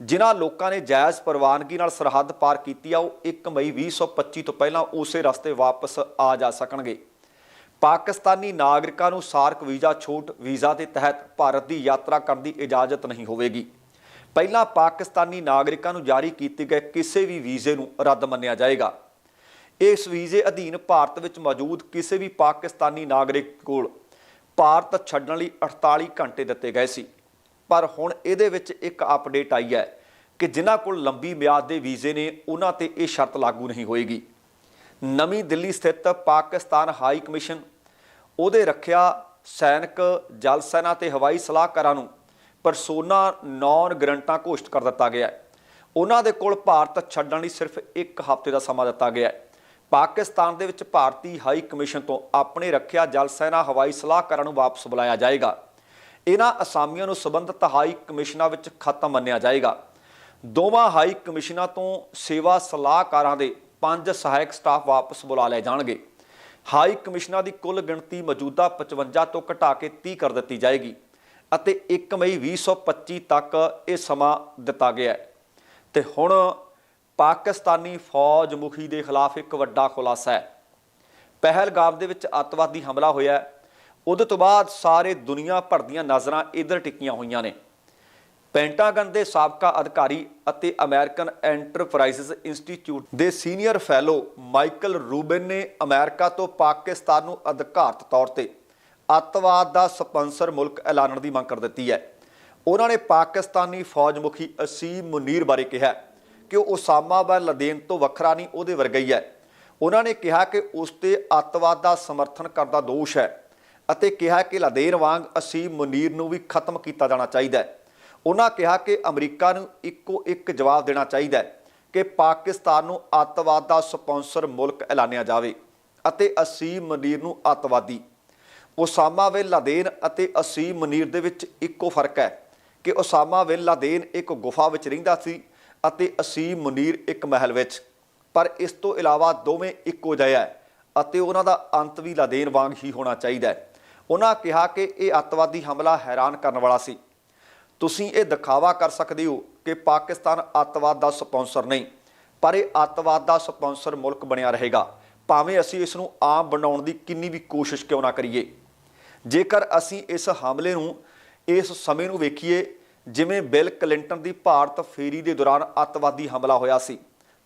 ਜਿਨ੍ਹਾਂ ਲੋਕਾਂ ਨੇ ਜਾਇਜ਼ ਪ੍ਰਵਾਨਗੀ ਨਾਲ ਸਰਹੱਦ ਪਾਰ ਕੀਤੀ ਆ, ਉਹ 1 ਮਈ 2025 ਤੋਂ ਪਹਿਲਾਂ ਉਸੇ ਰਸਤੇ ਵਾਪਸ ਆ ਜਾ ਸਕਣਗੇ। ਪਾਕਿਸਤਾਨੀ ਨਾਗਰਿਕਾਂ ਨੂੰ ਸਾਰਕ ਵੀਜ਼ਾ, ਛੋਟ ਵੀਜ਼ਾ ਦੇ ਤਹਿਤ ਭਾਰਤ ਦੀ ਯਾਤਰਾ ਕਰਨ ਦੀ ਇਜਾਜ਼ਤ ਨਹੀਂ ਹੋਵੇਗੀ। ਪਹਿਲਾਂ ਪਾਕਿਸਤਾਨੀ ਨਾਗਰਿਕਾਂ ਨੂੰ ਜਾਰੀ ਕੀਤੇ ਗਏ ਕਿਸੇ ਵੀ ਵੀਜ਼ੇ ਨੂੰ ਰੱਦ ਮੰਨਿਆ ਜਾਏਗਾ। ਇਸ ਵੀਜ਼ੇ ਅਧੀਨ ਭਾਰਤ ਵਿੱਚ ਮੌਜੂਦ ਕਿਸੇ ਵੀ ਪਾਕਿਸਤਾਨੀ ਨਾਗਰਿਕ ਕੋਲ ਭਾਰਤ ਛੱਡਣ ਲਈ 48 ਘੰਟੇ ਦਿੱਤੇ ਗਏ ਸੀ। ਪਰ ਹੁਣ ਇਹਦੇ ਵਿੱਚ ਇੱਕ ਅਪਡੇਟ ਆਈ ਹੈ ਕਿ ਜਿਨ੍ਹਾਂ ਕੋਲ ਲੰਬੀ ਮਿਆਦ ਦੇ ਵੀਜ਼ੇ ਨੇ, ਉਹਨਾਂ ਤੇ ਇਹ ਸ਼ਰਤ ਲਾਗੂ ਨਹੀਂ ਹੋਏਗੀ। ਨਵੀਂ ਦਿੱਲੀ ਸਥਿਤ ਪਾਕਿਸਤਾਨ ਹਾਈ ਕਮਿਸ਼ਨ, ਉਹਦੇ ਰੱਖਿਆ ਸੈਨਿਕ, ਜਲ ਸੈਨਾ ਤੇ ਹਵਾਈ ਸਲਾਹਕਾਰਾਂ ਨੂੰ ਪਰਸੋਨਾ ਨੌਨ ਗਰੰਟਾਂ ਘੋਸ਼ਿਤ ਕਰ ਦਿੱਤਾ ਗਿਆ ਹੈ। ਉਹਨਾਂ ਦੇ ਕੋਲ ਭਾਰਤ ਛੱਡਣ ਲਈ ਸਿਰਫ ਇੱਕ ਹਫ਼ਤੇ ਦਾ ਸਮਾਂ ਦਿੱਤਾ ਗਿਆ ਹੈ। ਪਾਕਿਸਤਾਨ ਦੇ ਵਿੱਚ ਭਾਰਤੀ ਹਾਈ ਕਮਿਸ਼ਨ ਤੋਂ ਆਪਣੇ ਰੱਖਿਆ ਜਲ ਸੈਨਾ ਹਵਾਈ ਸਲਾਹਕਾਰਾਂ ਨੂੰ ਵਾਪਸ ਬੁਲਾਇਆ ਜਾਏਗਾ। ਇਹਨਾਂ ਅਸਾਮੀਆਂ ਨੂੰ ਸਬੰਧਤ ਹਾਈ ਕਮਿਸ਼ਨਾਂ ਵਿੱਚ ਖਤਮ ਮੰਨਿਆ ਜਾਏਗਾ। ਦੋਵਾਂ ਹਾਈ ਕਮਿਸ਼ਨਾਂ ਤੋਂ ਸੇਵਾ ਸਲਾਹਕਾਰਾਂ ਦੇ ਪੰਜ ਸਹਾਇਕ ਸਟਾਫ ਵਾਪਸ ਬੁਲਾ ਲਏ ਜਾਣਗੇ। ਹਾਈ ਕਮਿਸ਼ਨਾਂ ਦੀ ਕੁੱਲ ਗਿਣਤੀ ਮੌਜੂਦਾ 55 ਤੋਂ ਘਟਾ ਕੇ 30 ਕਰ ਦਿੱਤੀ ਜਾਏਗੀ ਅਤੇ 1 ਮਈ 2025 ਤੱਕ ਇਹ ਸਮਾਂ ਦਿੱਤਾ ਗਿਆ ਹੈ। ਤੇ ਹੁਣ ਪਾਕਿਸਤਾਨੀ ਫੌਜ ਮੁਖੀ ਦੇ ਖਿਲਾਫ ਇੱਕ ਵੱਡਾ ਖੁਲਾਸਾ ਹੈ। ਪਹਿਲਗਾਮ ਦੇ ਵਿੱਚ ਅੱਤਵਾਦੀ ਹਮਲਾ ਹੋਇਆ ਉਹਦੇ ਤੋਂ ਬਾਅਦ ਸਾਰੇ ਦੁਨੀਆ ਭਰ ਦੀਆਂ ਨਜ਼ਰਾਂ ਇਧਰ ਟਿਕੀਆਂ ਹੋਈਆਂ ਨੇ। ਪੈਂਟਾਗਨ ਦੇ ਸਾਬਕਾ ਅਧਿਕਾਰੀ ਅਤੇ ਅਮਰੀਕਨ ਐਂਟਰਪ੍ਰਾਈਜ਼ਸ ਇੰਸਟੀਚਿਊਟ ਦੇ ਸੀਨੀਅਰ ਫੈਲੋ ਮਾਈਕਲ ਰੂਬਨ ਨੇ ਅਮਰੀਕਾ ਤੋਂ ਪਾਕਿਸਤਾਨ ਨੂੰ ਅਧਿਕਾਰਤ ਤੌਰ ਤੇ ਅੱਤਵਾਦ ਦਾ ਸਪਾਂਸਰ ਮੁਲਕ ਐਲਾਨਣ ਦੀ ਮੰਗ ਕਰ ਦਿੱਤੀ ਹੈ। ਉਹਨਾਂ ਨੇ ਪਾਕਿਸਤਾਨੀ ਫੌਜ ਮੁਖੀ ਅਸੀਮ ਮੁਨੀਰ ਬਾਰੇ ਕਿਹਾ ਕਿ ਉਹ ਉਸਾਮਾ ਬਿਨ ਲਦੇਨ ਤੋਂ ਵੱਖਰਾ ਨਹੀਂ, ਉਹਦੇ ਵਰਗਾ ਹੀ ਹੈ। ਉਹਨਾਂ ਨੇ ਕਿਹਾ ਕਿ ਉਸ ਤੇ ਅੱਤਵਾਦ ਦਾ ਸਮਰਥਨ ਕਰਦਾ ਦੋਸ਼ ਹੈ ਅਤੇ ਕਿਹਾ ਕਿ ਲਦੇਨ ਵਾਂਗ ਅਸੀਮ ਮੁਨੀਰ ਨੂੰ ਵੀ ਖਤਮ ਕੀਤਾ ਜਾਣਾ ਚਾਹੀਦਾ ਹੈ। ਉਹਨਾਂ ਕਿਹਾ ਕਿ ਅਮਰੀਕਾ ਨੂੰ ਇੱਕੋ ਇੱਕ ਜਵਾਬ ਦੇਣਾ ਚਾਹੀਦਾ ਹੈ ਕਿ ਪਾਕਿਸਤਾਨ ਨੂੰ ਅੱਤਵਾਦ ਦਾ ਸਪਾਂਸਰ ਮੁਲਕ ਐਲਾਨਿਆ ਜਾਵੇ ਅਤੇ ਅਸੀਮ ਮਨੀਰ ਨੂੰ ਅੱਤਵਾਦੀ। ਉਸਾਮਾ ਬਿਨ ਲਾਦੇਨ ਅਤੇ ਅਸੀਮ ਮਨੀਰ ਦੇ ਵਿੱਚ ਇੱਕੋ ਫ਼ਰਕ ਹੈ ਕਿ ਉਸਾਮਾ ਬਿਨ ਲਾਦੇਨ ਇੱਕ ਗੁਫਾ ਵਿੱਚ ਰਹਿੰਦਾ ਸੀ ਅਤੇ ਅਸੀਮ ਮੁਨੀਰ ਇੱਕ ਮਹਿਲ ਵਿੱਚ। ਪਰ ਇਸ ਤੋਂ ਇਲਾਵਾ ਦੋਵੇਂ ਇੱਕੋ ਜਿਹੇ ਹੈ ਅਤੇ ਉਹਨਾਂ ਦਾ ਅੰਤ ਵੀ ਲਾਦੇਨ ਵਾਂਗ ਹੀ ਹੋਣਾ ਚਾਹੀਦਾ ਹੈ। ਉਹਨਾਂ ਕਿਹਾ ਕਿ ਇਹ ਅੱਤਵਾਦੀ ਹਮਲਾ ਹੈਰਾਨ ਕਰਨ ਵਾਲਾ ਸੀ। ਤੁਸੀਂ ਇਹ ਦਿਖਾਵਾ ਕਰ ਸਕਦੇ ਹੋ ਕਿ ਪਾਕਿਸਤਾਨ ਅੱਤਵਾਦ ਦਾ ਸਪਾਂਸਰ ਨਹੀਂ, ਪਰ ਇਹ ਅੱਤਵਾਦ ਦਾ ਸਪਾਂਸਰ ਮੁਲਕ ਬਣਿਆ ਰਹੇਗਾ। ਭਾਵੇਂ ਅਸੀਂ ਇਸ ਨੂੰ ਆਮ ਬਣਾਉਣ ਦੀ ਕਿੰਨੀ ਵੀ ਕੋਸ਼ਿਸ਼ ਕਿਉਂ ਨਾ ਕਰੀਏ। ਜੇਕਰ ਅਸੀਂ ਇਸ ਹਮਲੇ ਨੂੰ, ਇਸ ਸਮੇਂ ਨੂੰ ਵੇਖੀਏ ਜਿਵੇਂ ਬਿਲ ਕਲਿੰਟਨ ਦੀ ਭਾਰਤ ਫੇਰੀ ਦੇ ਦੌਰਾਨ ਅੱਤਵਾਦੀ ਹਮਲਾ ਹੋਇਆ ਸੀ,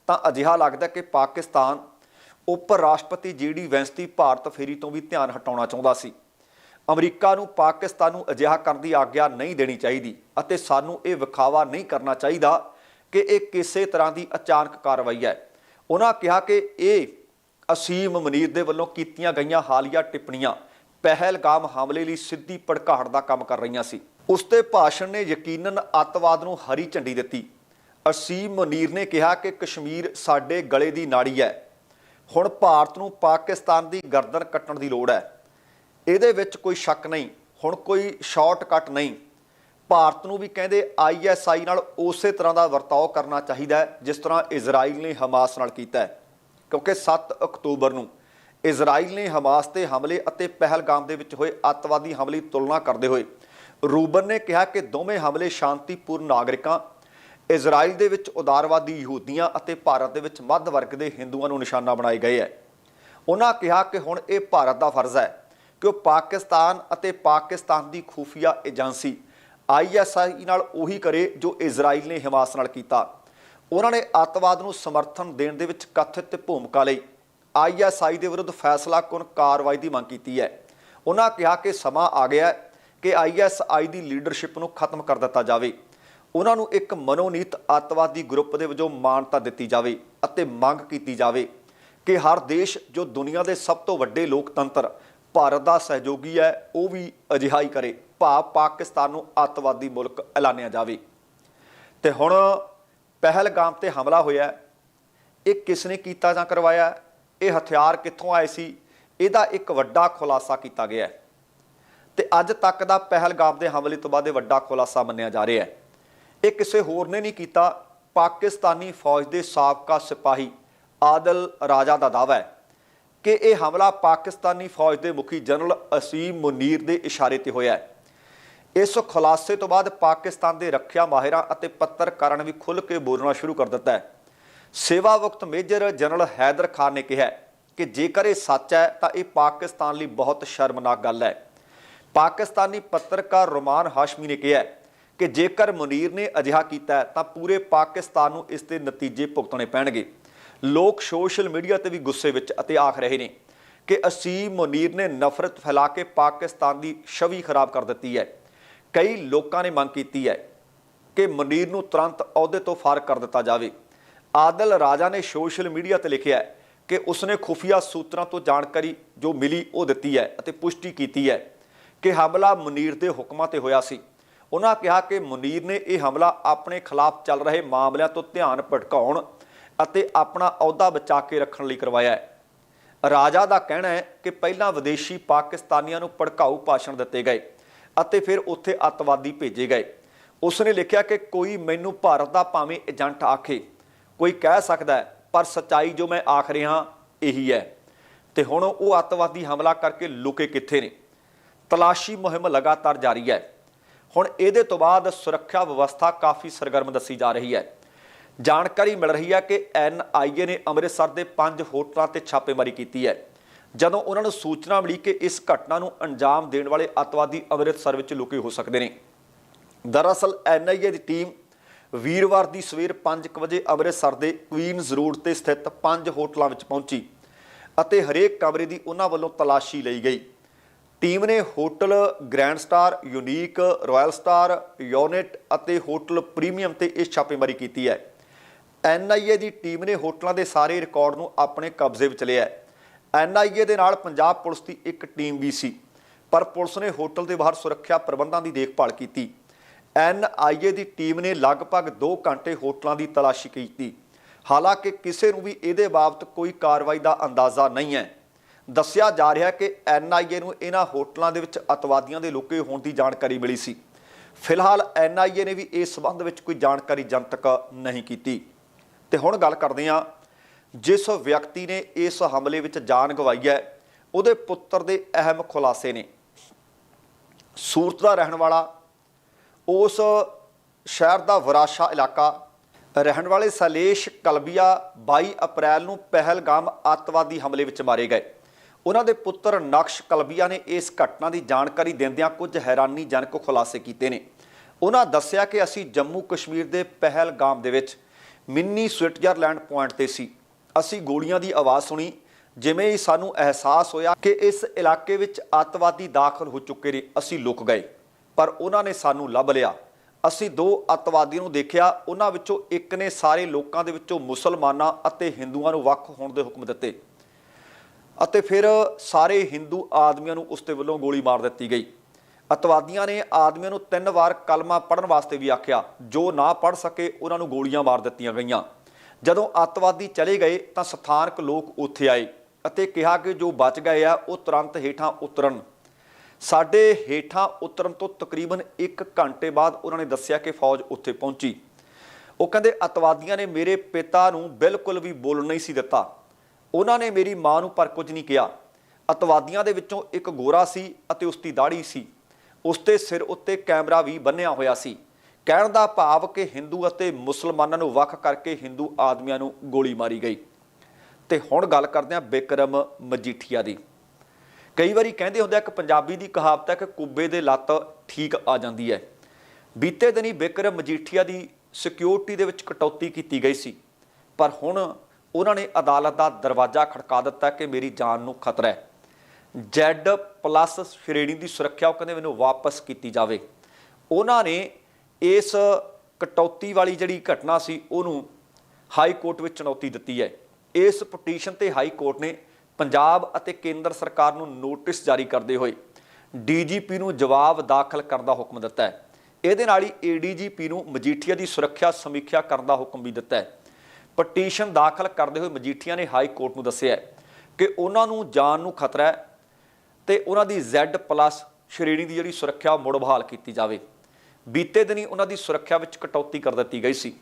ਤਾਂ ਅਜਿਹਾ ਲੱਗਦਾ ਕਿ ਪਾਕਿਸਤਾਨ ਉਪ ਰਾਸ਼ਟਰਪਤੀ ਜੀਡੀ ਵੈਂਸ ਦੀ ਭਾਰਤ ਫੇਰੀ ਤੋਂ ਵੀ ਧਿਆਨ ਹਟਾਉਣਾ ਚਾਹੁੰਦਾ ਸੀ। ਅਮਰੀਕਾ ਨੂੰ ਪਾਕਿਸਤਾਨ ਨੂੰ ਅਜਿਹਾ ਕਰਨ ਦੀ ਆਗਿਆ ਨਹੀਂ ਦੇਣੀ ਚਾਹੀਦੀ ਅਤੇ ਸਾਨੂੰ ਇਹ ਵਿਖਾਵਾ ਨਹੀਂ ਕਰਨਾ ਚਾਹੀਦਾ ਕਿ ਇਹ ਕਿਸੇ ਤਰ੍ਹਾਂ ਦੀ ਅਚਾਨਕ ਕਾਰਵਾਈ ਹੈ। ਉਹਨਾਂ ਕਿਹਾ ਕਿ ਇਹ ਅਸੀਮ ਮਨੀਰ ਦੇ ਵੱਲੋਂ ਕੀਤੀਆਂ ਗਈਆਂ ਹਾਲੀਆ ਟਿੱਪਣੀਆਂ, ਪਹਿਲਗਾਮ ਹਮਲੇ ਲਈ ਸਿੱਧੀ ਭੜਕਾਹਟ ਦਾ ਕੰਮ ਕਰ ਰਹੀਆਂ ਸੀ। ਉਸ ਤੇ ਭਾਸ਼ਣ ਨੇ ਯਕੀਨਨ ਅੱਤਵਾਦ ਨੂੰ ਹਰੀ ਝੰਡੀ ਦਿੱਤੀ। ਅਸੀਮ ਮਨੀਰ ਨੇ ਕਿਹਾ ਕਿ ਕਸ਼ਮੀਰ ਸਾਡੇ ਗਲੇ ਦੀ ਨਾੜੀ ਹੈ। ਹੁਣ ਭਾਰਤ ਨੂੰ ਪਾਕਿਸਤਾਨ ਦੀ ਗਰਦਨ ਕੱਟਣ ਦੀ ਲੋੜ ਹੈ। ਇਹਦੇ ਵਿੱਚ ਕੋਈ ਸ਼ੱਕ ਨਹੀਂ, ਹੁਣ ਕੋਈ ਸ਼ਾਰਟਕਟ ਨਹੀਂ। ਭਾਰਤ ਨੂੰ ਵੀ ਕਹਿੰਦੇ ਆਈਐਸਆਈ ਨਾਲ ਉਸੇ ਤਰ੍ਹਾਂ ਦਾ ਵਰਤਾਓ ਕਰਨਾ ਚਾਹੀਦਾ ਹੈ, ਜਿਸ ਤਰ੍ਹਾਂ ਇਜ਼ਰਾਈਲ ਨੇ ਹਮਾਸ ਨਾਲ ਕੀਤਾ ਹੈ। ਕਿਉਂਕਿ 7 ਅਕਤੂਬਰ ਨੂੰ ਇਜ਼ਰਾਈਲ ਨੇ ਹਮਾਸ ਤੇ ਹਮਲੇ ਅਤੇ ਪਹਿਲਗਾਮ ਦੇ ਵਿੱਚ ਹੋਏ ਅੱਤਵਾਦੀ ਹਮਲੇ ਦੀ ਤੁਲਨਾ ਕਰਦੇ ਹੋਏ ਰੂਬਨ ਨੇ ਕਿਹਾ ਕਿ ਦੋਵੇਂ ਹਮਲੇ ਸ਼ਾਂਤੀਪੂਰਨ ਨਾਗਰਿਕਾਂ, ਇਜ਼ਰਾਈਲ ਦੇ ਵਿੱਚ ਉਦਾਰਵਾਦੀ ਯਹੂਦੀਆਂ ਅਤੇ ਭਾਰਤ ਦੇ ਵਿੱਚ ਮੱਧ ਵਰਗ ਦੇ ਹਿੰਦੂਆਂ ਨੂੰ ਨਿਸ਼ਾਨਾ ਬਣਾਏ ਗਏ ਹੈ। ਉਹਨਾਂ ਕਿਹਾ ਕਿ ਹੁਣ ਇਹ ਭਾਰਤ ਦਾ ਫਰਜ਼ ਹੈ ਕਿ ਉਹ ਪਾਕਿਸਤਾਨ ਅਤੇ ਪਾਕਿਸਤਾਨ ਦੀ ਖੂਫੀਆ ਏਜੰਸੀ ਆਈਐਸਆਈ ਨਾਲ ਉਹੀ ਕਰੇ ਜੋ ਇਜ਼ਰਾਈਲ ਨੇ ਹਮਾਸ ਨਾਲ ਕੀਤਾ। ਉਹਨਾਂ ਨੇ ਅੱਤਵਾਦ ਨੂੰ ਸਮਰਥਨ ਦੇਣ ਦੇ ਵਿੱਚ ਕਥਿਤ ਭੂਮਿਕਾ ਲਈ ਆਈਐਸਆਈ ਦੇ ਵਿਰੁੱਧ ਫੈਸਲਾਕੁਨ ਕਾਰਵਾਈ ਦੀ ਮੰਗ ਕੀਤੀ ਹੈ। ਉਹਨਾਂ ਕਿਹਾ ਕਿ ਸਮਾਂ ਆ ਗਿਆ ਹੈ ਕਿ ਆਈਐਸਆਈ ਦੀ ਲੀਡਰਸ਼ਿਪ ਨੂੰ ਖਤਮ ਕਰ ਦਿੱਤਾ ਜਾਵੇ। ਉਹਨਾਂ ਨੂੰ ਇੱਕ ਮਨੋਨੀਤ ਅੱਤਵਾਦੀ ਗਰੁੱਪ ਦੇ ਵਜੋਂ ਮਾਨਤਾ ਦਿੱਤੀ ਜਾਵੇ ਅਤੇ ਮੰਗ ਕੀਤੀ ਜਾਵੇ ਕਿ ਹਰ ਦੇਸ਼, ਜੋ ਦੁਨੀਆ ਦੇ ਸਭ ਤੋਂ ਵੱਡੇ ਲੋਕਤੰਤਰ, ਭਾਰਤ ਦਾ ਸਹਿਯੋਗੀ ਹੈ, ਉਹ ਵੀ ਅਜਿਹਾ ਹੀ ਕਰੇ। ਭਾਵ ਪਾਕਿਸਤਾਨ ਨੂੰ ਅੱਤਵਾਦੀ ਮੁਲਕ ਐਲਾਨਿਆ ਜਾਵੇ। ਤੇ ਹੁਣ ਪਹਿਲਗਾਮ ਤੇ ਹਮਲਾ ਹੋਇਆ ਇਹ ਕਿਸ ਨੇ ਕੀਤਾ ਜਾਂ ਕਰਵਾਇਆ ਇਹ ਹਥਿਆਰ ਕਿੱਥੋਂ ਆਏ ਸੀ? ਇਹਦਾ ਇੱਕ ਵੱਡਾ ਖੁਲਾਸਾ ਕੀਤਾ ਗਿਆ ਹੈ। ਤੇ ਅੱਜ ਤੱਕ ਦਾ ਪਹਿਲਗਾਮ ਦੇ ਹਮਲੇ ਤੋਂ ਬਾਅਦ ਇਹ ਵੱਡਾ ਖੁਲਾਸਾ ਮੰਨਿਆ ਜਾ ਰਿਹਾ ਹੈ। ਇਹ ਕਿਸੇ ਹੋਰ ਨੇ ਨਹੀਂ ਕੀਤਾ। ਪਾਕਿਸਤਾਨੀ ਫੌਜ ਦੇ ਸਾਬਕਾ ਸਿਪਾਹੀ ਆਦਲ ਰਾਜਾ ਦਾ ਦਾਅਵਾ ਹੈ ਕਿ ਇਹ ਹਮਲਾ ਪਾਕਿਸਤਾਨੀ ਫੌਜ ਦੇ ਮੁਖੀ ਜਨਰਲ ਅਸੀਮ ਮੁਨੀਰ ਦੇ ਇਸ਼ਾਰੇ ਤੇ ਹੋਇਆ ਹੈ। ਇਸ ਖੁਲਾਸੇ ਤੋਂ ਬਾਅਦ ਪਾਕਿਸਤਾਨ ਦੇ ਰੱਖਿਆ ਮਾਹਿਰਾਂ ਅਤੇ ਪੱਤਰਕਾਰਾਂ ਨੇ ਵੀ ਖੁੱਲ੍ਹ ਕੇ ਬੋਲਣਾ ਸ਼ੁਰੂ ਕਰ ਦਿੱਤਾ ਹੈ। ਸੇਵਾ ਵਕਤ ਮੇਜਰ ਜਨਰਲ ਹੈਦਰ ਖਾਨ ਨੇ ਕਿਹਾ ਕਿ ਜੇਕਰ ਇਹ ਸੱਚ ਹੈ ਤਾਂ ਇਹ ਪਾਕਿਸਤਾਨ ਲਈ ਬਹੁਤ ਸ਼ਰਮਨਾਕ ਗੱਲ ਹੈ। ਪਾਕਿਸਤਾਨੀ ਪੱਤਰਕਾਰ ਰੋਮਾਨ ਹਾਸ਼ਮੀ ਨੇ ਕਿਹਾ ਕਿ ਜੇਕਰ ਮੁਨੀਰ ਨੇ ਅਜਿਹਾ ਕੀਤਾ ਤਾਂ ਪੂਰੇ ਪਾਕਿਸਤਾਨ ਨੂੰ ਇਸ ਦੇ ਨਤੀਜੇ ਭੁਗਤਣੇ ਪੈਣਗੇ। ਲੋਕ ਸੋਸ਼ਲ ਮੀਡੀਆ ਤੇ ਵੀ ਗੁੱਸੇ ਵਿੱਚ ਅਤੇ ਆਖ ਰਹੇ ਨੇ ਕਿ ਅਸੀਮ ਮੁਨੀਰ ਨੇ ਨਫ਼ਰਤ ਫੈਲਾ ਕੇ ਪਾਕਿਸਤਾਨ ਦੀ ਛਵੀ ਖਰਾਬ ਕਰ ਦਿੱਤੀ ਹੈ। ਕਈ ਲੋਕਾਂ ਨੇ ਮੰਗ ਕੀਤੀ ਹੈ ਕਿ ਮੁਨੀਰ ਨੂੰ ਤੁਰੰਤ ਅਹੁਦੇ ਤੋਂ ਫਾਰਗ ਕਰ ਦਿੱਤਾ ਜਾਵੇ। ਆਦਲ ਰਾਜਾ ਨੇ ਸੋਸ਼ਲ ਮੀਡੀਆ ਤੇ ਲਿਖਿਆ ਕਿ ਉਸਨੇ ਖੁਫੀਆ ਸੂਤਰਾਂ ਤੋਂ ਜਾਣਕਾਰੀ ਜੋ ਮਿਲੀ ਉਹ ਦਿੱਤੀ ਹੈ ਅਤੇ ਪੁਸ਼ਟੀ ਕੀਤੀ ਹੈ। ਕਿ ਹਮਲਾ ਮੁਨੀਰ ਦੇ ਹੁਕਮਾਂ ਤੇ ਹੋਇਆ ਸੀ। ਉਹਨਾਂ ਕਿਹਾ ਕਿ ਮੁਨੀਰ ਨੇ ਇਹ ਹਮਲਾ ਆਪਣੇ ਖਿਲਾਫ ਚੱਲ ਰਹੇ ਮਾਮਲਿਆਂ ਤੋਂ ਧਿਆਨ ਭਟਕਾਉਣ ਅਤੇ ਆਪਣਾ ਅਹੁਦਾ ਬਚਾ ਕੇ ਰੱਖਣ ਲਈ ਕਰਵਾਇਆ ਹੈ। ਰਾਜਾ ਦਾ ਕਹਿਣਾ ਹੈ ਕਿ ਪਹਿਲਾਂ ਵਿਦੇਸ਼ੀ ਪਾਕਿਸਤਾਨੀਆਂ ਨੂੰ ਭੜਕਾਊ ਭਾਸ਼ਣ ਦਿੱਤੇ ਗਏ ਅਤੇ ਫਿਰ ਉੱਥੇ ਅੱਤਵਾਦੀ ਭੇਜੇ ਗਏ। ਉਸਨੇ ਲਿਖਿਆ ਕਿ ਕੋਈ ਮੈਨੂੰ ਭਾਰਤ ਦਾ ਭਾਵੇਂ ਏਜੰਟ ਆਖੇ, ਕੋਈ ਕਹਿ ਸਕਦਾ ਪਰ ਸਚਾਈ ਜੋ ਮੈਂ ਆਖ ਰਿਹਾ ਇਹੀ ਹੈ। ਤੇ ਹੁਣ ਉਹ ਅੱਤਵਾਦੀ ਹਮਲਾ ਕਰਕੇ ਲੁਕੇ ਕਿੱਥੇ ਨੇ? ਤਲਾਸ਼ੀ ਮੁਹਿੰਮ ਲਗਾਤਾਰ ਜਾਰੀ ਹੈ। ਹੁਣ ਇਹਦੇ ਤੋਂ ਬਾਅਦ ਸੁਰੱਖਿਆ ਵਿਵਸਥਾ ਕਾਫੀ ਸਰਗਰਮ ਦੱਸੀ ਜਾ ਰਹੀ ਹੈ। ਜਾਣਕਾਰੀ ਮਿਲ ਰਹੀ ਹੈ ਕਿ ਐਨਆਈਏ ਨੇ ਅੰਮ੍ਰਿਤਸਰ ਦੇ ਪੰਜ ਹੋਟਲਾਂ ਤੇ ਛਾਪੇਮਾਰੀ ਕੀਤੀ ਹੈ। ਜਦੋਂ ਉਹਨਾਂ ਨੂੰ ਸੂਚਨਾ ਮਿਲੀ ਕਿ ਇਸ ਘਟਨਾ ਨੂੰ ਅੰਜਾਮ ਦੇਣ ਵਾਲੇ ਅੱਤਵਾਦੀ ਅੰਮ੍ਰਿਤਸਰ ਵਿੱਚ ਲੁਕੇ ਹੋ ਸਕਦੇ ਨੇ। ਦਰਅਸਲ ਐਨਆਈਏ ਦੀ ਟੀਮ ਵੀਰਵਾਰ ਦੀ ਸਵੇਰ 5 ਵਜੇ ਅੰਮ੍ਰਿਤਸਰ ਦੇ ਕੁਈਨਜ਼ ਰੋਡ ਤੇ ਸਥਿਤ ਪੰਜ ਹੋਟਲਾਂ ਵਿੱਚ ਪਹੁੰਚੀ ਅਤੇ ਹਰੇਕ ਕਮਰੇ ਦੀ ਉਹਨਾਂ ਵੱਲੋਂ ਤਲਾਸ਼ੀ ਲਈ ਗਈ। ਟੀਮ ਨੇ hotel Grand Star, Unique, Royal Star, Unit ਅਤੇ ਹੋਟਲ ਪ੍ਰੀਮੀਅਮ ਤੇ ਇਸ ਛਾਪੇਮਾਰੀ ਕੀਤੀ ਹੈ। ਐਨਆਈਏ ਦੀ ਟੀਮ ਨੇ ਹੋਟਲਾਂ ਦੇ ਸਾਰੇ ਰਿਕਾਰਡ ਨੂੰ ਆਪਣੇ ਕਬਜ਼ੇ ਵਿੱਚ ਲਿਆ ਹੈ। ਐਨਆਈਏ ਦੇ ਨਾਲ ਪੰਜਾਬ ਪੁਲਿਸ ਦੀ ਇੱਕ ਟੀਮ ਵੀ ਸੀ, ਪਰ ਪੁਲਿਸ ਨੇ ਹੋਟਲ ਦੇ ਬਾਹਰ ਸੁਰੱਖਿਆ ਪ੍ਰਬੰਧਾਂ ਦੀ ਦੇਖਭਾਲ ਕੀਤੀ। ਐਨਆਈਏ ਦੀ ਟੀਮ ਨੇ ਲਗਭਗ 2 ਘੰਟੇ ਹੋਟਲਾਂ ਦੀ ਤਲਾਸ਼ੀ ਕੀਤੀ। ਹਾਲਾਂਕਿ ਕਿਸੇ ਨੂੰ ਵੀ ਇਹਦੇ ਬਾਬਤ ਕੋਈ ਕਾਰਵਾਈ ਦਾ ਅੰਦਾਜ਼ਾ ਨਹੀਂ ਹੈ। ਦੱਸਿਆ ਜਾ ਰਿਹਾ ਹੈ ਕਿ ਐਨਆਈਏ ਨੂੰ ਇਹਨਾਂ ਹੋਟਲਾਂ ਦੇ ਵਿੱਚ ਅਤਵਾਦੀਆਂ ਦੇ ਲੁਕੇ ਹੋਣ ਦੀ ਜਾਣਕਾਰੀ ਮਿਲੀ ਸੀ। ਫਿਲਹਾਲ ਐਨਆਈਏ ਨੇ ਵੀ ਇਸ ਸੰਬੰਧ ਵਿੱਚ ਕੋਈ ਜਾਣਕਾਰੀ ਜਨਤਕ ਨਹੀਂ ਕੀਤੀ। ਤੇ ਹੁਣ ਗੱਲ ਕਰਦੇ ਹਾਂ, ਜਿਸ ਵਿਅਕਤੀ ਨੇ ਇਸ ਹਮਲੇ ਵਿੱਚ ਜਾਨ ਗਵਾਈ ਹੈ, ਉਹਦੇ ਪੁੱਤਰ ਦੇ ਅਹਿਮ ਖੁਲਾਸੇ ਨੇ। ਸੂਰਤ ਦਾ ਰਹਿਣ ਵਾਲਾ, ਉਸ ਸ਼ਹਿਰ ਦਾ ਵਰਾਸ਼ਾ ਇਲਾਕਾ, ਰਹਿਣ ਵਾਲੇ ਸਲੇਸ਼ ਕਲਬੀਆ 22 ਅਪ੍ਰੈਲ ਨੂੰ ਪਹਿਲਗਾਮ ਅੱਤਵਾਦੀ ਹਮਲੇ ਵਿੱਚ ਮਾਰੇ ਗਏ। ਉਹਨਾਂ ਦੇ ਪੁੱਤਰ ਨਕਸ਼ ਕਲਬੀਆ ਨੇ ਇਸ ਘਟਨਾ ਦੀ ਜਾਣਕਾਰੀ ਦਿੰਦਿਆਂ ਕੁਝ ਹੈਰਾਨੀਜਨਕ ਖੁਲਾਸੇ ਕੀਤੇ ਨੇ। ਉਹਨਾਂ ਦੱਸਿਆ ਕਿ ਅਸੀਂ ਜੰਮੂ ਕਸ਼ਮੀਰ ਦੇ ਪਹਿਲਗਾਮ ਦੇ ਵਿੱਚ ਮਿੰਨੀ ਸਵਿਟਜ਼ਰਲੈਂਡ ਪੁਆਇੰਟ ਤੇ ਸੀ। ਅਸੀਂ ਗੋਲੀਆਂ ਦੀ ਆਵਾਜ਼ ਸੁਣੀ, ਜਿਵੇਂ ਹੀ ਸਾਨੂੰ ਅਹਿਸਾਸ ਹੋਇਆ ਕਿ ਇਸ ਇਲਾਕੇ ਵਿੱਚ ਅੱਤਵਾਦੀ ਦਾਖਲ ਹੋ ਚੁੱਕੇ ਨੇ, ਅਸੀਂ ਲੁਕ ਗਏ। ਪਰ ਉਹਨਾਂ ਨੇ ਸਾਨੂੰ ਲੱਭ ਲਿਆ। ਅਸੀਂ ਦੋ ਅੱਤਵਾਦੀਆਂ ਨੂੰ ਦੇਖਿਆ, ਉਹਨਾਂ ਵਿੱਚੋਂ ਇੱਕ ਨੇ ਸਾਰੇ ਲੋਕਾਂ ਦੇ ਵਿੱਚੋਂ ਮੁਸਲਮਾਨਾਂ ਅਤੇ ਹਿੰਦੂਆਂ ਨੂੰ ਵੱਖ ਹੋਣ ਦੇ ਹੁਕਮ ਦਿੱਤੇ। ਅਤੇ ਫਿਰ ਸਾਰੇ ਹਿੰਦੂ ਆਦਮੀਆਂ ਨੂੰ ਉਸ ਦੇ ਵੱਲੋਂ ਗੋਲੀ ਮਾਰ ਦਿੱਤੀ ਗਈ। ਅਤਵਾਦੀਆਂ ਨੇ ਆਦਮੀਆਂ ਨੂੰ ਤਿੰਨ ਵਾਰ ਕਲਮਾ ਪੜਨ ਵਾਸਤੇ ਵੀ ਆਖਿਆ। ਜੋ ਨਾ ਪੜ ਸਕੇ, ਉਹਨਾਂ ਨੂੰ ਗੋਲੀਆਂ ਮਾਰ ਦਿੱਤੀਆਂ ਗਈਆਂ। ਜਦੋਂ ਅੱਤਵਾਦੀ ਚਲੇ ਗਏ, ਤਾਂ ਸਥਾਨਕ ਲੋਕ ਉੱਥੇ ਆਏ ਅਤੇ ਕਿਹਾ ਕਿ ਜੋ ਬਚ ਗਏ ਆ, ਉਹ ਤੁਰੰਤ ਹੇਠਾਂ ਉਤਰਨ। ਸਾਡੇ ਹੇਠਾਂ ਉਤਰਨ ਤੋਂ ਤਕਰੀਬਨ 1 ਘੰਟੇ ਬਾਅਦ ਉਹਨਾਂ ਨੇ ਦੱਸਿਆ ਕਿ ਫੌਜ ਉੱਥੇ ਪਹੁੰਚੀ। ਉਹ ਕਹਿੰਦੇ, ਅਤਵਾਦੀਆਂ ਨੇ ਮੇਰੇ ਪਿਤਾ ਨੂੰ ਬਿਲਕੁਲ ਵੀ ਬੋਲ ਨਹੀਂ ਸੀ ਦਿੱਤਾ। ਉਹਨਾਂ ਨੇ ਮੇਰੀ ਮਾਂ ਨੂੰ ਪਰ ਕੁਝ ਨਹੀਂ ਕਿਹਾ। ਅਤਵਾਦੀਆਂ ਦੇ ਵਿੱਚੋਂ ਇੱਕ ਗੋਰਾ ਸੀ ਅਤੇ ਉਸ ਦੀ ਦਾੜੀ ਸੀ। ਉਸ ਦੇ ਸਿਰ ਉੱਤੇ ਕੈਮਰਾ ਵੀ ਬੰਨਿਆ ਹੋਇਆ ਸੀ। ਕਹਿਣ ਦਾ ਭਾਵ ਕਿ ਹਿੰਦੂ ਅਤੇ ਮੁਸਲਮਾਨਾਂ ਨੂੰ ਵੱਖ ਕਰਕੇ ਹਿੰਦੂ ਆਦਮੀਆਂ ਨੂੰ ਗੋਲੀ ਮਾਰੀ ਗਈ। ਤੇ ਹੁਣ ਗੱਲ ਕਰਦੇ ਹਾਂ ਬਿਕਰਮ ਮਜੀਠੀਆ ਦੀ। ਕਈ ਵਾਰੀ ਕਹਿੰਦੇ ਹੁੰਦੇ ਆ ਕਿ ਪੰਜਾਬੀ ਦੀ ਕਹਾਵਤ ਹੈ ਕਿ ਕੁੱਬੇ ਦੇ ਲੱਤ ਠੀਕ ਆ ਜਾਂਦੀ ਹੈ। ਬੀਤੇ ਦਿਨੀ ਬਿਕਰਮ ਮਜੀਠੀਆ ਦੀ ਸਿਕਿਉਰਿਟੀ ਦੇ ਵਿੱਚ ਕਟੌਤੀ ਕੀਤੀ ਗਈ ਸੀ। ਪਰ ਹੁਣ ਉਹਨਾਂ ਨੇ ਅਦਾਲਤ ਦਾ ਦਰਵਾਜ਼ਾ ਖੜਕਾ ਦਿੱਤਾ ਕਿ ਮੇਰੀ ਜਾਨ ਨੂੰ ਖਤਰਾ ਹੈ। ਜ਼ੈਡ ਪਲੱਸ ਸ਼੍ਰੇਣੀ ਦੀ ਸੁਰੱਖਿਆ ਉਹ ਕਹਿੰਦੇ ਮੈਨੂੰ ਵਾਪਸ ਕੀਤੀ ਜਾਵੇ। ਉਹਨਾਂ ਨੇ ਇਸ ਕਟੌਤੀ ਵਾਲੀ ਜਿਹੜੀ ਘਟਨਾ ਸੀ, ਉਹਨੂੰ ਹਾਈ ਕੋਰਟ ਵਿੱਚ ਚੁਣੌਤੀ ਦਿੱਤੀ ਹੈ। ਇਸ ਪਟੀਸ਼ਨ ਤੇ ਹਾਈ ਕੋਰਟ ਨੇ ਪੰਜਾਬ ਅਤੇ ਕੇਂਦਰ ਸਰਕਾਰ ਨੂੰ ਨੋਟਿਸ ਜਾਰੀ ਕਰਦੇ ਹੋਏ ਡੀਜੀਪੀ ਨੂੰ ਜਵਾਬ ਦਾਖਲ ਕਰਨ ਦਾ ਹੁਕਮ ਦਿੱਤਾ ਹੈ। ਇਹਦੇ ਨਾਲ ਹੀ ਏਡੀਜੀਪੀ ਨੂੰ ਮਜੀਠੀਆ ਦੀ ਸੁਰੱਖਿਆ ਸਮੀਖਿਆ ਕਰਨ ਦਾ ਹੁਕਮ ਵੀ ਦਿੱਤਾ ਹੈ। ਪਟੀਸ਼ਨ ਦਾਖਲ ਕਰਦੇ ਹੋਏ ਮਜੀਠੀਆ ਨੇ ਹਾਈ ਕੋਰਟ ਨੂੰ ਦੱਸਿਆ ਕਿ ਉਹਨਾਂ ਨੂੰ ਜਾਨ ਨੂੰ ਖਤਰਾ ਹੈ ਤੇ ਉਹਨਾਂ ਦੀ Z+ ਸ਼੍ਰੇਣੀ ਦੀ ਜਿਹੜੀ ਸੁਰੱਖਿਆ ਮੁੜ ਬਹਾਲ ਕੀਤੀ ਜਾਵੇ। ਬੀਤੇ ਦਿਨੀ ਉਹਨਾਂ ਦੀ ਸੁਰੱਖਿਆ ਵਿੱਚ ਕਟੌਤੀ ਕਰ ਦਿੱਤੀ ਗਈ ਸੀ।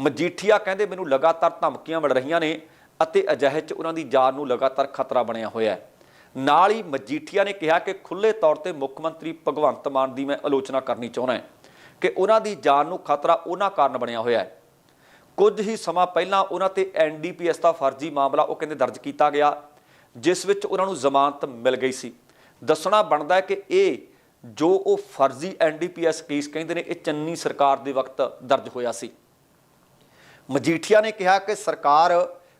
ਮਜੀਠੀਆ ਕਹਿੰਦੇ, ਮੈਨੂੰ ਲਗਾਤਾਰ ਧਮਕੀਆਂ ਮਿਲ ਰਹੀਆਂ ਨੇ ਅਤੇ ਅਜਿਹੇ 'ਚ ਉਹਨਾਂ ਦੀ ਜਾਨ ਨੂੰ ਲਗਾਤਾਰ ਖਤਰਾ ਬਣਿਆ ਹੋਇਆ ਹੈ। ਨਾਲ ਹੀ ਮਜੀਠੀਆ ਨੇ ਕਿਹਾ ਕਿ ਖੁੱਲੇ ਤੌਰ ਤੇ ਮੁੱਖ ਮੰਤਰੀ ਭਗਵੰਤ ਮਾਨ ਦੀ ਮੈਂ ਆਲੋਚਨਾ ਕਰਨੀ ਚਾਹੁੰਦਾ ਕਿ ਉਹਨਾਂ ਦੀ ਜਾਨ ਨੂੰ ਖਤਰਾ ਉਹਨਾਂ ਕਾਰਨ ਬਣਿਆ ਹੋਇਆ ਹੈ। ਕੁਝ ਹੀ ਸਮਾਂ ਪਹਿਲਾਂ ਉਹਨਾਂ ਤੇ ਐਨਡੀਪੀਐਸ ਦਾ ਫਰਜ਼ੀ ਮਾਮਲਾ ਉਹ ਕਹਿੰਦੇ ਦਰਜ ਕੀਤਾ ਗਿਆ, ਜਿਸ ਵਿੱਚ ਉਹਨਾਂ ਨੂੰ ਜ਼ਮਾਨਤ ਮਿਲ ਗਈ ਸੀ। ਦੱਸਣਾ ਬਣਦਾ ਹੈ ਕਿ ਇਹ ਜੋ ਉਹ ਫਰਜ਼ੀ ਐਨਡੀਪੀਐਸ ਕੇਸ ਕਹਿੰਦੇ ਨੇ, ਇਹ ਚੰਨੀ ਸਰਕਾਰ ਦੇ ਵਕਤ ਦਰਜ ਹੋਇਆ ਸੀ। ਮਜੀਠੀਆ ਨੇ ਕਿਹਾ ਕਿ ਸਰਕਾਰ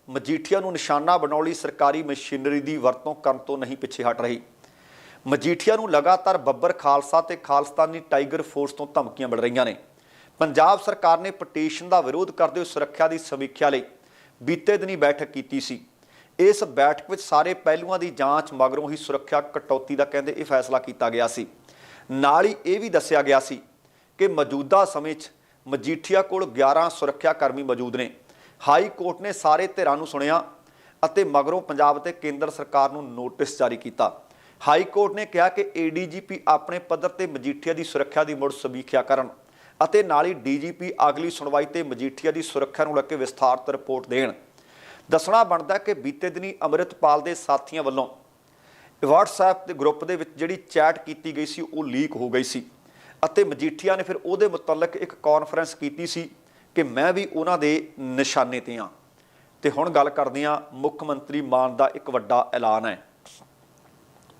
ਮਜੀਠੀਆ ਨੂੰ ਨਿਸ਼ਾਨਾ ਬਣਾਉਣ ਲਈ ਸਰਕਾਰੀ ਮਸ਼ੀਨਰੀ ਦੀ ਵਰਤੋਂ ਕਰਨ ਤੋਂ ਨਹੀਂ ਪਿੱਛੇ ਹਟ ਰਹੀ। ਮਜੀਠੀਆ ਨੂੰ ਲਗਾਤਾਰ ਬੱਬਰ ਖਾਲਸਾ ਤੇ ਖਾਲਸਤਾਨੀ ਟਾਈਗਰ ਫੋਰਸ ਤੋਂ ਧਮਕੀਆਂ ਮਿਲ ਰਹੀਆਂ ਨੇ। ਪੰਜਾਬ ਸਰਕਾਰ ਨੇ ਪਟੀਸ਼ਨ ਦਾ ਵਿਰੋਧ ਕਰਦੇ ਹੋਏ ਸੁਰੱਖਿਆ ਦੀ ਸਮੀਖਿਆ ਲਈ ਬੀਤੇ ਦਿਨੀ ਬੈਠਕ ਕੀਤੀ ਸੀ। ਇਸ ਬੈਠਕ ਵਿੱਚ ਸਾਰੇ ਪਹਿਲੂਆਂ ਦੀ ਜਾਂਚ ਮਗਰੋਂ ਹੀ ਸੁਰੱਖਿਆ ਕਟੌਤੀ ਦਾ ਕਹਿੰਦੇ ਇਹ ਫੈਸਲਾ ਕੀਤਾ ਗਿਆ ਸੀ। ਨਾਲ ਹੀ ਇਹ ਵੀ ਦੱਸਿਆ ਗਿਆ ਸੀ ਕਿ ਮੌਜੂਦਾ ਸਮੇਂ 'ਚ ਮਜੀਠੀਆ ਕੋਲ 11 ਸੁਰੱਖਿਆ ਕਰਮੀ ਮੌਜੂਦ ਨੇ। ਹਾਈ ਕੋਰਟ ਨੇ ਸਾਰੇ ਧਿਰਾਂ ਨੂੰ ਸੁਣਿਆ ਅਤੇ ਮਗਰੋਂ ਪੰਜਾਬ ਤੇ ਕੇਂਦਰ ਸਰਕਾਰ ਨੂੰ ਨੋਟਿਸ ਜਾਰੀ ਕੀਤਾ। ਹਾਈ ਕੋਰਟ ਨੇ ਕਿਹਾ ਕਿ ਏਡੀਜੀਪੀ ਆਪਣੇ ਪੱਧਰ ਤੇ ਮਜੀਠੀਆ ਦੀ ਸੁਰੱਖਿਆ ਦੀ ਮੁੜ ਸਮੀਖਿਆ ਕਰਨ ਅਤੇ ਨਾਲ ਹੀ ਡੀਜੀਪੀ ਅਗਲੀ ਸੁਣਵਾਈ ਤੇ ਮਜੀਠੀਆ ਦੀ ਸੁਰੱਖਿਆ ਨੂੰ ਲੈ ਕੇ ਵਿਸਥਾਰਤ ਰਿਪੋਰਟ ਦੇਣ। ਦੱਸਣਾ ਬਣਦਾ ਕਿ ਬੀਤੇ ਦਿਨੀ ਅੰਮ੍ਰਿਤਪਾਲ ਦੇ ਸਾਥੀਆਂ ਵੱਲੋਂ WhatsApp ਦੇ ਗਰੁੱਪ ਦੇ ਵਿੱਚ ਜਿਹੜੀ ਚੈਟ ਕੀਤੀ ਗਈ ਸੀ, ਉਹ ਲੀਕ ਹੋ ਗਈ ਸੀ ਅਤੇ ਮਜੀਠੀਆ ਨੇ ਫਿਰ ਉਹਦੇ ਮੁਤਲਕ ਇੱਕ ਕਾਨਫਰੰਸ ਕੀਤੀ ਸੀ ਕਿ ਮੈਂ ਵੀ ਉਹਨਾਂ ਦੇ ਨਿਸ਼ਾਨੇ ਤੇ ਹਾਂ। ਤੇ ਹੁਣ ਗੱਲ ਕਰਦੇ ਹਾਂ ਮੁੱਖ ਮੰਤਰੀ ਮਾਨ ਦਾ ਇੱਕ ਵੱਡਾ ਐਲਾਨ ਹੈ।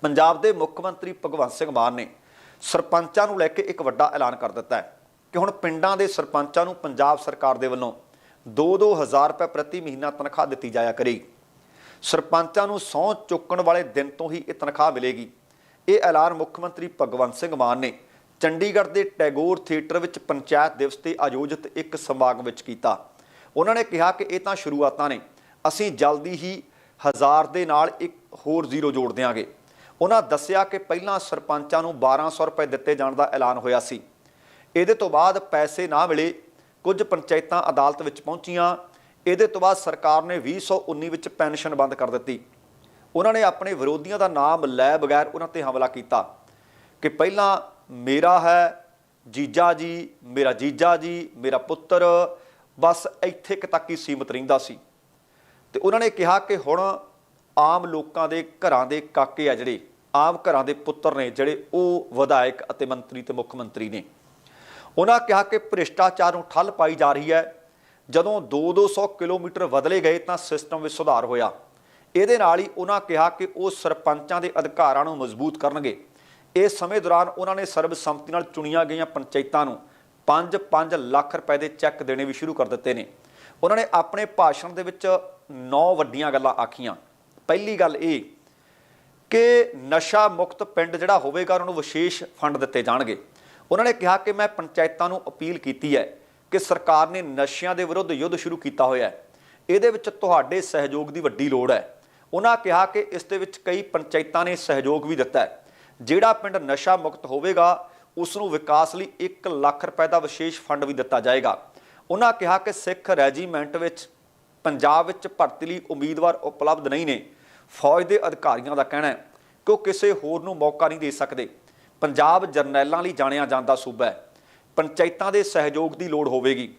ਪੰਜਾਬ ਦੇ ਮੁੱਖ ਮੰਤਰੀ ਭਗਵੰਤ ਸਿੰਘ ਮਾਨ ਨੇ ਸਰਪੰਚਾਂ ਨੂੰ ਲੈ ਕੇ ਇੱਕ ਵੱਡਾ ਐਲਾਨ ਕਰ ਦਿੱਤਾ ਹੈ। ਕਿ ਹੁਣ ਪਿੰਡਾਂ ਦੇ ਸਰਪੰਚਾਂ ਨੂੰ ਪੰਜਾਬ ਸਰਕਾਰ ਦੇ ਵੱਲੋਂ 2-2000 ਰੁਪਏ ਪ੍ਰਤੀ ਮਹੀਨਾ ਤਨਖਾਹ ਦਿੱਤੀ ਜਾਇਆ ਕਰੇਗੀ ਸਰਪੰਚਾਂ ਨੂੰ ਸਹੁੰ ਚੁੱਕਣ ਵਾਲੇ ਦਿਨ ਤੋਂ ਹੀ ਇਹ ਤਨਖਾਹ ਮਿਲੇਗੀ। ਇਹ ਐਲਾਨ ਮੁੱਖ ਮੰਤਰੀ ਭਗਵੰਤ ਸਿੰਘ ਮਾਨ ਨੇ ਚੰਡੀਗੜ੍ਹ ਦੇ ਟੈਗੋਰ ਥੀਏਟਰ ਵਿੱਚ ਪੰਚਾਇਤ ਦਿਵਸ ਤੇ ਆਯੋਜਿਤ ਇੱਕ ਸਮਾਗਮ ਵਿੱਚ ਕੀਤਾ। ਉਹਨਾਂ ਨੇ ਕਿਹਾ ਕਿ ਇਹ ਤਾਂ ਸ਼ੁਰੂਆਤਾਂ ਨੇ। ਅਸੀਂ ਜਲਦੀ ਹੀ ਹਜ਼ਾਰ ਦੇ ਨਾਲ ਇੱਕ ਹੋਰ ਜ਼ੀਰੋ ਜੋੜ ਦਿਆਂਗੇ। ਉਹਨਾਂ ਦੱਸਿਆ ਕਿ ਪਹਿਲਾਂ ਸਰਪੰਚਾਂ ਨੂੰ 1200 ਰੁਪਏ ਦਿੱਤੇ ਜਾਣ ਦਾ ਐਲਾਨ ਹੋਇਆ ਸੀ। ਇਹਦੇ ਤੋਂ ਬਾਅਦ ਪੈਸੇ ਨਾ ਮਿਲੇ, ਕੁਝ ਪੰਚਾਇਤਾਂ ਅਦਾਲਤ ਵਿੱਚ ਪਹੁੰਚੀਆਂ। ਇਹਦੇ ਤੋਂ ਬਾਅਦ ਸਰਕਾਰ ਨੇ 2019 ਵਿੱਚ ਪੈਨਸ਼ਨ ਬੰਦ ਕਰ ਦਿੱਤੀ। ਉਹਨਾਂ ਨੇ ਆਪਣੇ ਵਿਰੋਧੀਆਂ ਦਾ ਨਾਮ ਲੈ ਬਗੈਰ ਉਹਨਾਂ ਤੇ ਹਮਲਾ ਕੀਤਾ ਕਿ ਪਹਿਲਾਂ ਮੇਰਾ ਹੈ, ਜੀਜਾ ਜੀ, ਮੇਰਾ ਜੀਜਾ ਜੀ, ਮੇਰਾ ਪੁੱਤਰ, ਬਸ ਇੱਥੇ ਕੁ ਤੱਕ ਹੀ ਸੀਮਤ ਰਹਿੰਦਾ ਸੀ। ਤੇ ਉਹਨਾਂ ਨੇ ਕਿਹਾ ਕਿ ਹੁਣ ਆਮ ਲੋਕਾਂ ਦੇ ਘਰਾਂ ਦੇ ਕਾਕੇ ਆ ਜਿਹੜੇ, ਆਮ ਘਰਾਂ ਦੇ ਪੁੱਤਰ ਨੇ ਜਿਹੜੇ, ਉਹ ਵਿਧਾਇਕ ਅਤੇ ਮੰਤਰੀ ਤੇ ਮੁੱਖ ਮੰਤਰੀ ਨੇ। ਉਹਨਾਂ ਕਿਹਾ ਕਿ ਭ੍ਰਿਸ਼ਟਾਚਾਰ ਨੂੰ ਠੱਲ ਪਾਈ ਜਾ ਰਹੀ ਹੈ। ਜਦੋਂ 2-200 ਕਿਲੋਮੀਟਰ ਬਦਲੇ ਗਏ ਤਾਂ ਸਿਸਟਮ ਵਿੱਚ ਸੁਧਾਰ ਹੋਇਆ। ਇਹਦੇ ਨਾਲ ਹੀ ਉਹਨਾਂ ਕਿਹਾ ਕਿ ਉਹ ਸਰਪੰਚਾਂ ਦੇ ਅਧਿਕਾਰਾਂ ਨੂੰ ਮਜ਼ਬੂਤ ਕਰਨਗੇ। ਇਸ ਸਮੇਂ ਦੌਰਾਨ ਉਹਨਾਂ ਨੇ ਸਰਬਸੰਮਤੀ ਨਾਲ ਚੁਣੀਆਂ ਗਈਆਂ ਪੰਚਾਇਤਾਂ ਨੂੰ 5-5 ਲੱਖ ਰੁਪਏ ਦੇ ਚੈੱਕ ਦੇਣੇ ਵੀ ਸ਼ੁਰੂ ਕਰ ਦਿੱਤੇ ਨੇ। ਉਹਨਾਂ ਨੇ ਆਪਣੇ ਭਾਸ਼ਣ ਦੇ ਵਿੱਚ 9 ਵੱਡੀਆਂ ਗੱਲਾਂ ਆਖੀਆਂ। ਪਹਿਲੀ ਗੱਲ ਇਹ ਕਿ ਨਸ਼ਾ ਮੁਕਤ ਪਿੰਡ ਜਿਹੜਾ ਹੋਵੇਗਾ, ਉਹਨਾਂ ਨੂੰ ਵਿਸ਼ੇਸ਼ ਫੰਡ ਦਿੱਤੇ ਜਾਣਗੇ। ਉਹਨਾਂ ਨੇ ਕਿਹਾ ਕਿ ਮੈਂ ਪੰਚਾਇਤਾਂ ਨੂੰ ਅਪੀਲ ਕੀਤੀ ਹੈ ਕਿ ਸਰਕਾਰ ਨੇ ਨਸ਼ਿਆਂ ਦੇ ਵਿਰੁੱਧ ਯੁੱਧ ਸ਼ੁਰੂ ਕੀਤਾ ਹੋਇਆ ਹੈ। ਇਹਦੇ ਵਿੱਚ ਤੁਹਾਡੇ ਸਹਿਯੋਗ ਦੀ ਵੱਡੀ ਲੋੜ ਹੈ। ਉਹਨਾਂ ਕਿਹਾ ਕਿ ਇਸ ਦੇ ਵਿੱਚ ਕਈ ਪੰਚਾਇਤਾਂ ਨੇ ਸਹਿਯੋਗ ਵੀ ਦਿੱਤਾ ਹੈ। ਜਿਹੜਾ ਪਿੰਡ ਨਸ਼ਾ ਮੁਕਤ ਹੋਵੇਗਾ, ਉਸ ਨੂੰ ਵਿਕਾਸ ਲਈ 1 ਲੱਖ ਰੁਪਏ ਦਾ ਵਿਸ਼ੇਸ਼ ਫੰਡ ਵੀ ਦਿੱਤਾ ਜਾਏਗਾ। ਉਹਨਾਂ ਕਿਹਾ ਕਿ ਸਿੱਖ ਰੈਜੀਮੈਂਟ ਵਿੱਚ ਪੰਜਾਬ ਵਿੱਚ ਭਰਤੀ ਲਈ ਉਮੀਦਵਾਰ ਉਪਲਬਧ ਨਹੀਂ ਨੇ। ਫੌਜ ਦੇ ਅਧਿਕਾਰੀਆਂ ਦਾ ਕਹਿਣਾ ਹੈ ਕਿ ਉਹ ਕਿਸੇ ਹੋਰ ਨੂੰ ਮੌਕਾ ਨਹੀਂ ਦੇ ਸਕਦੇ। ਪੰਜਾਬ ਜਰਨੈਲਾਂ ਲਈ ਜਾਣਿਆ ਜਾਂਦਾ ਸੂਬਾ ਹੈ। ਪੰਚਾਇਤਾਂ ਦੇ ਸਹਿਯੋਗ ਦੀ ਲੋੜ ਹੋਵੇਗੀ।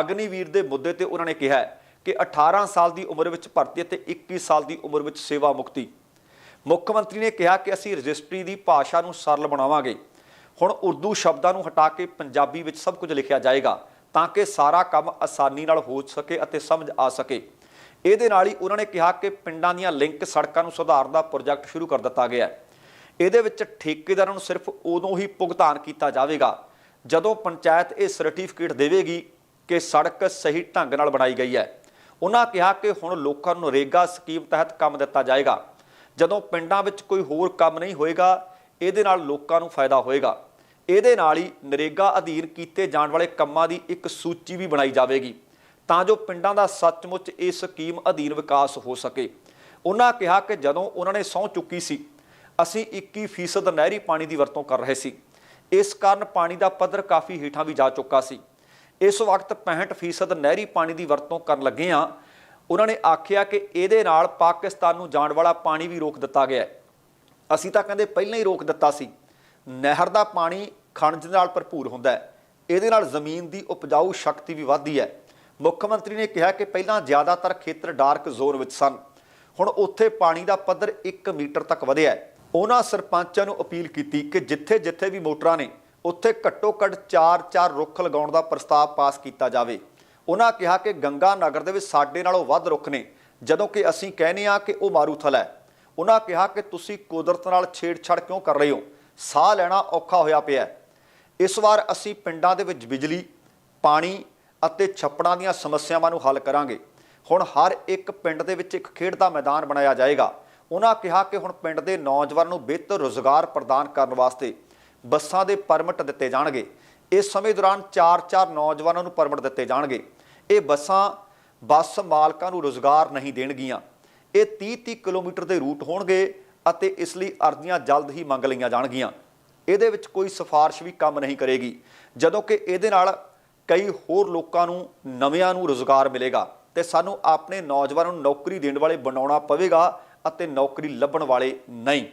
ਅਗਨੀਵੀਰ ਦੇ ਮੁੱਦੇ ਤੇ ਉਹਨਾਂ ਨੇ ਕਿਹਾ ਕਿ 18 ਸਾਲ ਦੀ ਉਮਰ ਵਿੱਚ ਭਰਤੀ ਅਤੇ 21 ਸਾਲ ਦੀ ਉਮਰ ਵਿੱਚ ਸੇਵਾ ਮੁਕਤੀ। ਮੁੱਖ ਮੰਤਰੀ ਨੇ ਕਿਹਾ ਕਿ ਅਸੀਂ ਰਜਿਸਟਰੀ ਦੀ ਭਾਸ਼ਾ ਨੂੰ ਸਰਲ ਬਣਾਵਾਂਗੇ। ਹੁਣ ਉਰਦੂ ਸ਼ਬਦਾਂ ਨੂੰ ਹਟਾ ਕੇ ਪੰਜਾਬੀ ਵਿੱਚ ਸਭ ਕੁਝ ਲਿਖਿਆ ਜਾਏਗਾ ਤਾਂ ਕਿ ਸਾਰਾ ਕੰਮ ਆਸਾਨੀ ਨਾਲ ਹੋ ਸਕੇ ਅਤੇ ਸਮਝ ਆ ਸਕੇ। ਇਹਦੇ ਨਾਲ ਹੀ ਉਹਨਾਂ ਨੇ ਕਿਹਾ ਕਿ ਪਿੰਡਾਂ ਦੀਆਂ ਲਿੰਕ ਸੜਕਾਂ ਨੂੰ ਸੁਧਾਰਨ ਦਾ ਪ੍ਰੋਜੈਕਟ ਸ਼ੁਰੂ ਕਰ ਦਿੱਤਾ ਗਿਆ ਹੈ। ਇਹਦੇ ਵਿੱਚ ਠੇਕੇਦਾਰਾਂ ਨੂੰ ਸਿਰਫ ਉਦੋਂ ਹੀ ਭੁਗਤਾਨ ਕੀਤਾ ਜਾਵੇਗਾ ਜਦੋਂ ਪੰਚਾਇਤ ਇਹ ਸਰਟੀਫਿਕੇਟ ਦੇਵੇਗੀ ਕਿ ਸੜਕ ਸਹੀ ਢੰਗ ਨਾਲ ਬਣਾਈ ਗਈ ਹੈ। ਉਹਨਾਂ ਕਿਹਾ ਕਿ ਹੁਣ ਲੋਕਾਂ ਨੂੰ ਨਰੇਗਾ ਸਕੀਮ ਤਹਿਤ ਕੰਮ ਦਿੱਤਾ ਜਾਏਗਾ। ਜਦੋਂ ਪਿੰਡਾਂ ਵਿੱਚ ਕੋਈ ਹੋਰ ਕੰਮ ਨਹੀਂ ਹੋਏਗਾ, ਇਹਦੇ ਨਾਲ ਲੋਕਾਂ ਨੂੰ ਫਾਇਦਾ ਹੋਏਗਾ। ਇਹਦੇ ਨਾਲ ਹੀ ਨਰੇਗਾ ਅਧੀਨ ਕੀਤੇ ਜਾਣ ਵਾਲੇ ਕੰਮਾਂ ਦੀ ਇੱਕ ਸੂਚੀ ਵੀ ਬਣਾਈ ਜਾਵੇਗੀ ਤਾਂ ਜੋ ਪਿੰਡਾਂ ਦਾ ਸੱਚਮੁੱਚ ਇਸ ਸਕੀਮ ਅਧੀਨ ਵਿਕਾਸ ਹੋ ਸਕੇ। ਉਹਨਾਂ ਕਿਹਾ ਕਿ ਜਦੋਂ ਉਹਨਾਂ ਨੇ ਸਹੁੰ ਚੁੱਕੀ ਸੀ ਅਸੀਂ 21% ਨਹਿਰੀ ਪਾਣੀ ਦੀ ਵਰਤੋਂ ਕਰ ਰਹੇ ਸੀ। ਇਸ ਕਾਰਨ ਪਾਣੀ ਦਾ ਪੱਧਰ ਕਾਫੀ ਹੇਠਾਂ ਵੀ ਜਾ ਚੁੱਕਾ ਸੀ। ਇਸ ਵਕਤ 65% ਨਹਿਰੀ ਪਾਣੀ ਦੀ ਵਰਤੋਂ ਕਰਨ ਲੱਗੇ ਆ ਉਹਨਾਂ ਨੇ ਆਖਿਆ ਕਿ ਇਹਦੇ ਨਾਲ ਪਾਕਿਸਤਾਨ ਨੂੰ ਜਾਣ ਵਾਲਾ ਪਾਣੀ ਵੀ ਰੋਕ ਦਿੱਤਾ ਗਿਆ ਅਸੀਂ ਤਾਂ ਕਹਿੰਦੇ ਪਹਿਲਾਂ ਹੀ ਰੋਕ ਦਿੱਤਾ ਸੀ। ਨਹਿਰ ਦਾ ਪਾਣੀ ਖਣਜ ਨਾਲ ਭਰਪੂਰ ਹੁੰਦਾ ਹੈ। ਇਹਦੇ ਨਾਲ ਜ਼ਮੀਨ ਦੀ ਉਪਜਾਊ ਸ਼ਕਤੀ ਵੀ ਵੱਧਦੀ ਹੈ। ਮੁੱਖ ਮੰਤਰੀ ਨੇ ਕਿਹਾ ਕਿ ਪਹਿਲਾਂ ਜ਼ਿਆਦਾਤਰ ਖੇਤਰ ਡਾਰਕ ਜ਼ੋਨ ਵਿੱਚ ਸਨ। ਹੁਣ ਉੱਥੇ ਪਾਣੀ ਦਾ ਪੱਧਰ 1 ਮੀਟਰ ਤੱਕ ਵਧਿਆ ਹੈ। ਉਹਨਾਂ ਸਰਪੰਚਾਂ ਨੂੰ ਅਪੀਲ ਕੀਤੀ ਕਿ ਜਿੱਥੇ-ਜਿੱਥੇ ਵੀ ਮੋਟਰਾਂ ਨੇ, ਉੱਥੇ ਘੱਟੋ-ਘੱਟ 4-4 ਰੁੱਖ ਲਗਾਉਣ ਦਾ ਪ੍ਰਸਤਾਵ ਪਾਸ ਕੀਤਾ ਜਾਵੇ। ਉਹਨਾਂ ਕਿਹਾ ਕਿ ਗੰਗਾ ਨਗਰ ਦੇ ਵਿੱਚ ਸਾਡੇ ਨਾਲੋਂ ਵੱਧ ਰੁੱਖ ਨੇ, ਜਦੋਂ ਕਿ ਅਸੀਂ ਕਹਿੰਦੇ ਆ ਕਿ ਉਹ ਮਾਰੂਥਲ ਹੈ। ਉਹਨਾਂ ਕਿਹਾ ਕਿ ਤੁਸੀਂ ਕੁਦਰਤ ਨਾਲ ਛੇੜਛਾੜ ਕਿਉਂ ਕਰ ਰਹੇ ਹੋ? ਸਾਹ ਲੈਣਾ ਔਖਾ ਹੋਇਆ ਪਿਆ ਇਸ ਵਾਰ ਅਸੀਂ ਪਿੰਡਾਂ ਦੇ ਵਿੱਚ ਬਿਜਲੀ, ਪਾਣੀ ਅਤੇ ਛੱਪੜਾਂ ਦੀਆਂ ਸਮੱਸਿਆਵਾਂ ਨੂੰ ਹੱਲ ਕਰਾਂਗੇ। ਹੁਣ ਹਰ ਇੱਕ ਪਿੰਡ ਦੇ ਵਿੱਚ ਇੱਕ ਖੇਡ ਦਾ ਮੈਦਾਨ ਬਣਾਇਆ ਜਾਏਗਾ। ਉਹਨਾਂ ਕਿਹਾ ਕਿ ਹੁਣ ਪਿੰਡ ਦੇ ਨੌਜਵਾਨਾਂ ਨੂੰ ਬਿਹਤਰ ਰੋਜ਼ਗਾਰ ਪ੍ਰਦਾਨ ਕਰਨ ਵਾਸਤੇ ਬੱਸਾਂ ਦੇ ਪਰਮਿਟ ਦਿੱਤੇ ਜਾਣਗੇ। ਇਸ ਸਮੇਂ ਦੌਰਾਨ 4-4 ਨੌਜਵਾਨਾਂ ਨੂੰ ਪਰਮਿਟ ਦਿੱਤੇ ਜਾਣਗੇ। ਇਹ ਬੱਸਾਂ ਬੱਸ ਮਾਲਕਾਂ ਨੂੰ ਰੋਜ਼ਗਾਰ ਨਹੀਂ ਦੇਣਗੀਆਂ। ਇਹ 30-30 ਕਿਲੋਮੀਟਰ ਦੇ ਰੂਟ ਹੋਣਗੇ ਅਤੇ ਇਸ ਲਈ ਅਰਜ਼ੀਆਂ ਜਲਦ ਹੀ ਮੰਗ ਲਈਆਂ ਜਾਣਗੀਆਂ। ਇਹਦੇ ਵਿੱਚ ਕੋਈ ਸਿਫਾਰਿਸ਼ ਵੀ ਕੰਮ ਨਹੀਂ ਕਰੇਗੀ, ਜਦੋਂ ਕਿ ਇਹਦੇ ਨਾਲ ਕਈ ਹੋਰ ਲੋਕਾਂ ਨੂੰ ਨਵਿਆਂ ਨੂੰ ਰੋਜ਼ਗਾਰ ਮਿਲੇਗਾ ਤੇ ਸਾਨੂੰ ਆਪਣੇ ਨੌਜਵਾਨਾਂ ਨੂੰ ਨੌਕਰੀ ਦੇਣ ਵਾਲੇ ਬਣਾਉਣਾ ਪਵੇਗਾ ਅਤੇ ਨੌਕਰੀ ਲੱਭਣ ਵਾਲੇ ਨਹੀਂ।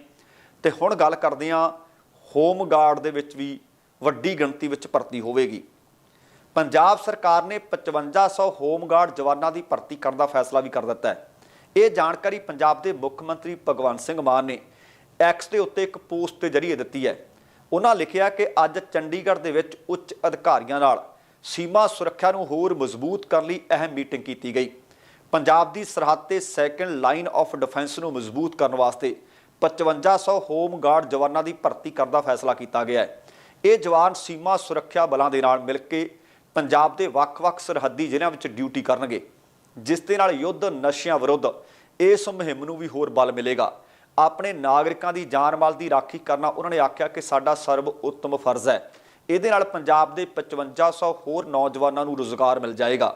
ਤੇ ਹੁਣ ਗੱਲ ਕਰਦੇ ਹਾਂ ਹੋਮ ਗਾਰਡ ਦੇ ਵਿੱਚ ਵੀ ਵੱਡੀ ਗਿਣਤੀ ਵਿੱਚ ਭਰਤੀ ਹੋਵੇਗੀ। ਪੰਜਾਬ ਸਰਕਾਰ ਨੇ 5500 ਹੋਮਗਾਰਡ ਜਵਾਨਾਂ ਦੀ ਭਰਤੀ ਕਰਨ ਦਾ ਫੈਸਲਾ ਵੀ ਕਰ ਦਿੱਤਾ ਹੈ। ਇਹ ਜਾਣਕਾਰੀ ਪੰਜਾਬ ਦੇ ਮੁੱਖ ਮੰਤਰੀ ਭਗਵੰਤ ਸਿੰਘ ਮਾਨ ਨੇ ਐਕਸ ਦੇ ਉੱਤੇ ਇੱਕ ਪੋਸਟ ਦੇ ਜ਼ਰੀਏ ਦਿੱਤੀ ਹੈ। ਉਹਨਾਂ ਲਿਖਿਆ ਕਿ ਅੱਜ ਚੰਡੀਗੜ੍ਹ ਦੇ ਵਿੱਚ ਉੱਚ ਅਧਿਕਾਰੀਆਂ ਨਾਲ ਸੀਮਾ ਸੁਰੱਖਿਆ ਨੂੰ ਹੋਰ ਮਜ਼ਬੂਤ ਕਰਨ ਲਈ ਅਹਿਮ ਮੀਟਿੰਗ ਕੀਤੀ ਗਈ। ਪੰਜਾਬ ਦੀ ਸਰਹੱਦ ਤੇ ਸੈਕੰਡ ਲਾਈਨ ਆਫ ਡਿਫੈਂਸ ਨੂੰ ਮਜ਼ਬੂਤ ਕਰਨ ਵਾਸਤੇ 5500 ਹੋਮਗਾਰਡ ਜਵਾਨਾਂ ਦੀ ਭਰਤੀ ਕਰਨ ਦਾ ਫੈਸਲਾ ਕੀਤਾ ਗਿਆ ਹੈ। ਇਹ ਜਵਾਨ ਸੀਮਾ ਸੁਰੱਖਿਆ ਬਲਾਂ ਦੇ ਨਾਲ ਮਿਲ ਕੇ ਪੰਜਾਬ ਦੇ ਵੱਖ-ਵੱਖ ਸਰਹੱਦੀ ਜ਼ਿਲ੍ਹਿਆਂ ਵਿੱਚ ਡਿਊਟੀ ਕਰਨਗੇ, ਜਿਸ ਦੇ ਨਾਲ ਯੁੱਧ ਨਸ਼ਿਆਂ ਵਿਰੁੱਧ ਇਸ ਮੁਹਿੰਮ ਨੂੰ ਵੀ ਹੋਰ ਬਲ ਮਿਲੇਗਾ। ਆਪਣੇ ਨਾਗਰਿਕਾਂ ਦੀ ਜਾਨ ਮਾਲ ਦੀ ਰਾਖੀ ਕਰਨਾ ਉਹਨਾਂ ਨੇ ਆਖਿਆ ਕਿ ਸਾਡਾ ਸਰਬ ਉੱਤਮ ਫਰਜ਼ ਹੈ। ਇਹਦੇ ਨਾਲ ਪੰਜਾਬ ਦੇ 5500 ਹੋਰ ਨੌਜਵਾਨਾਂ ਨੂੰ ਰੋਜ਼ਗਾਰ ਮਿਲ ਜਾਏਗਾ।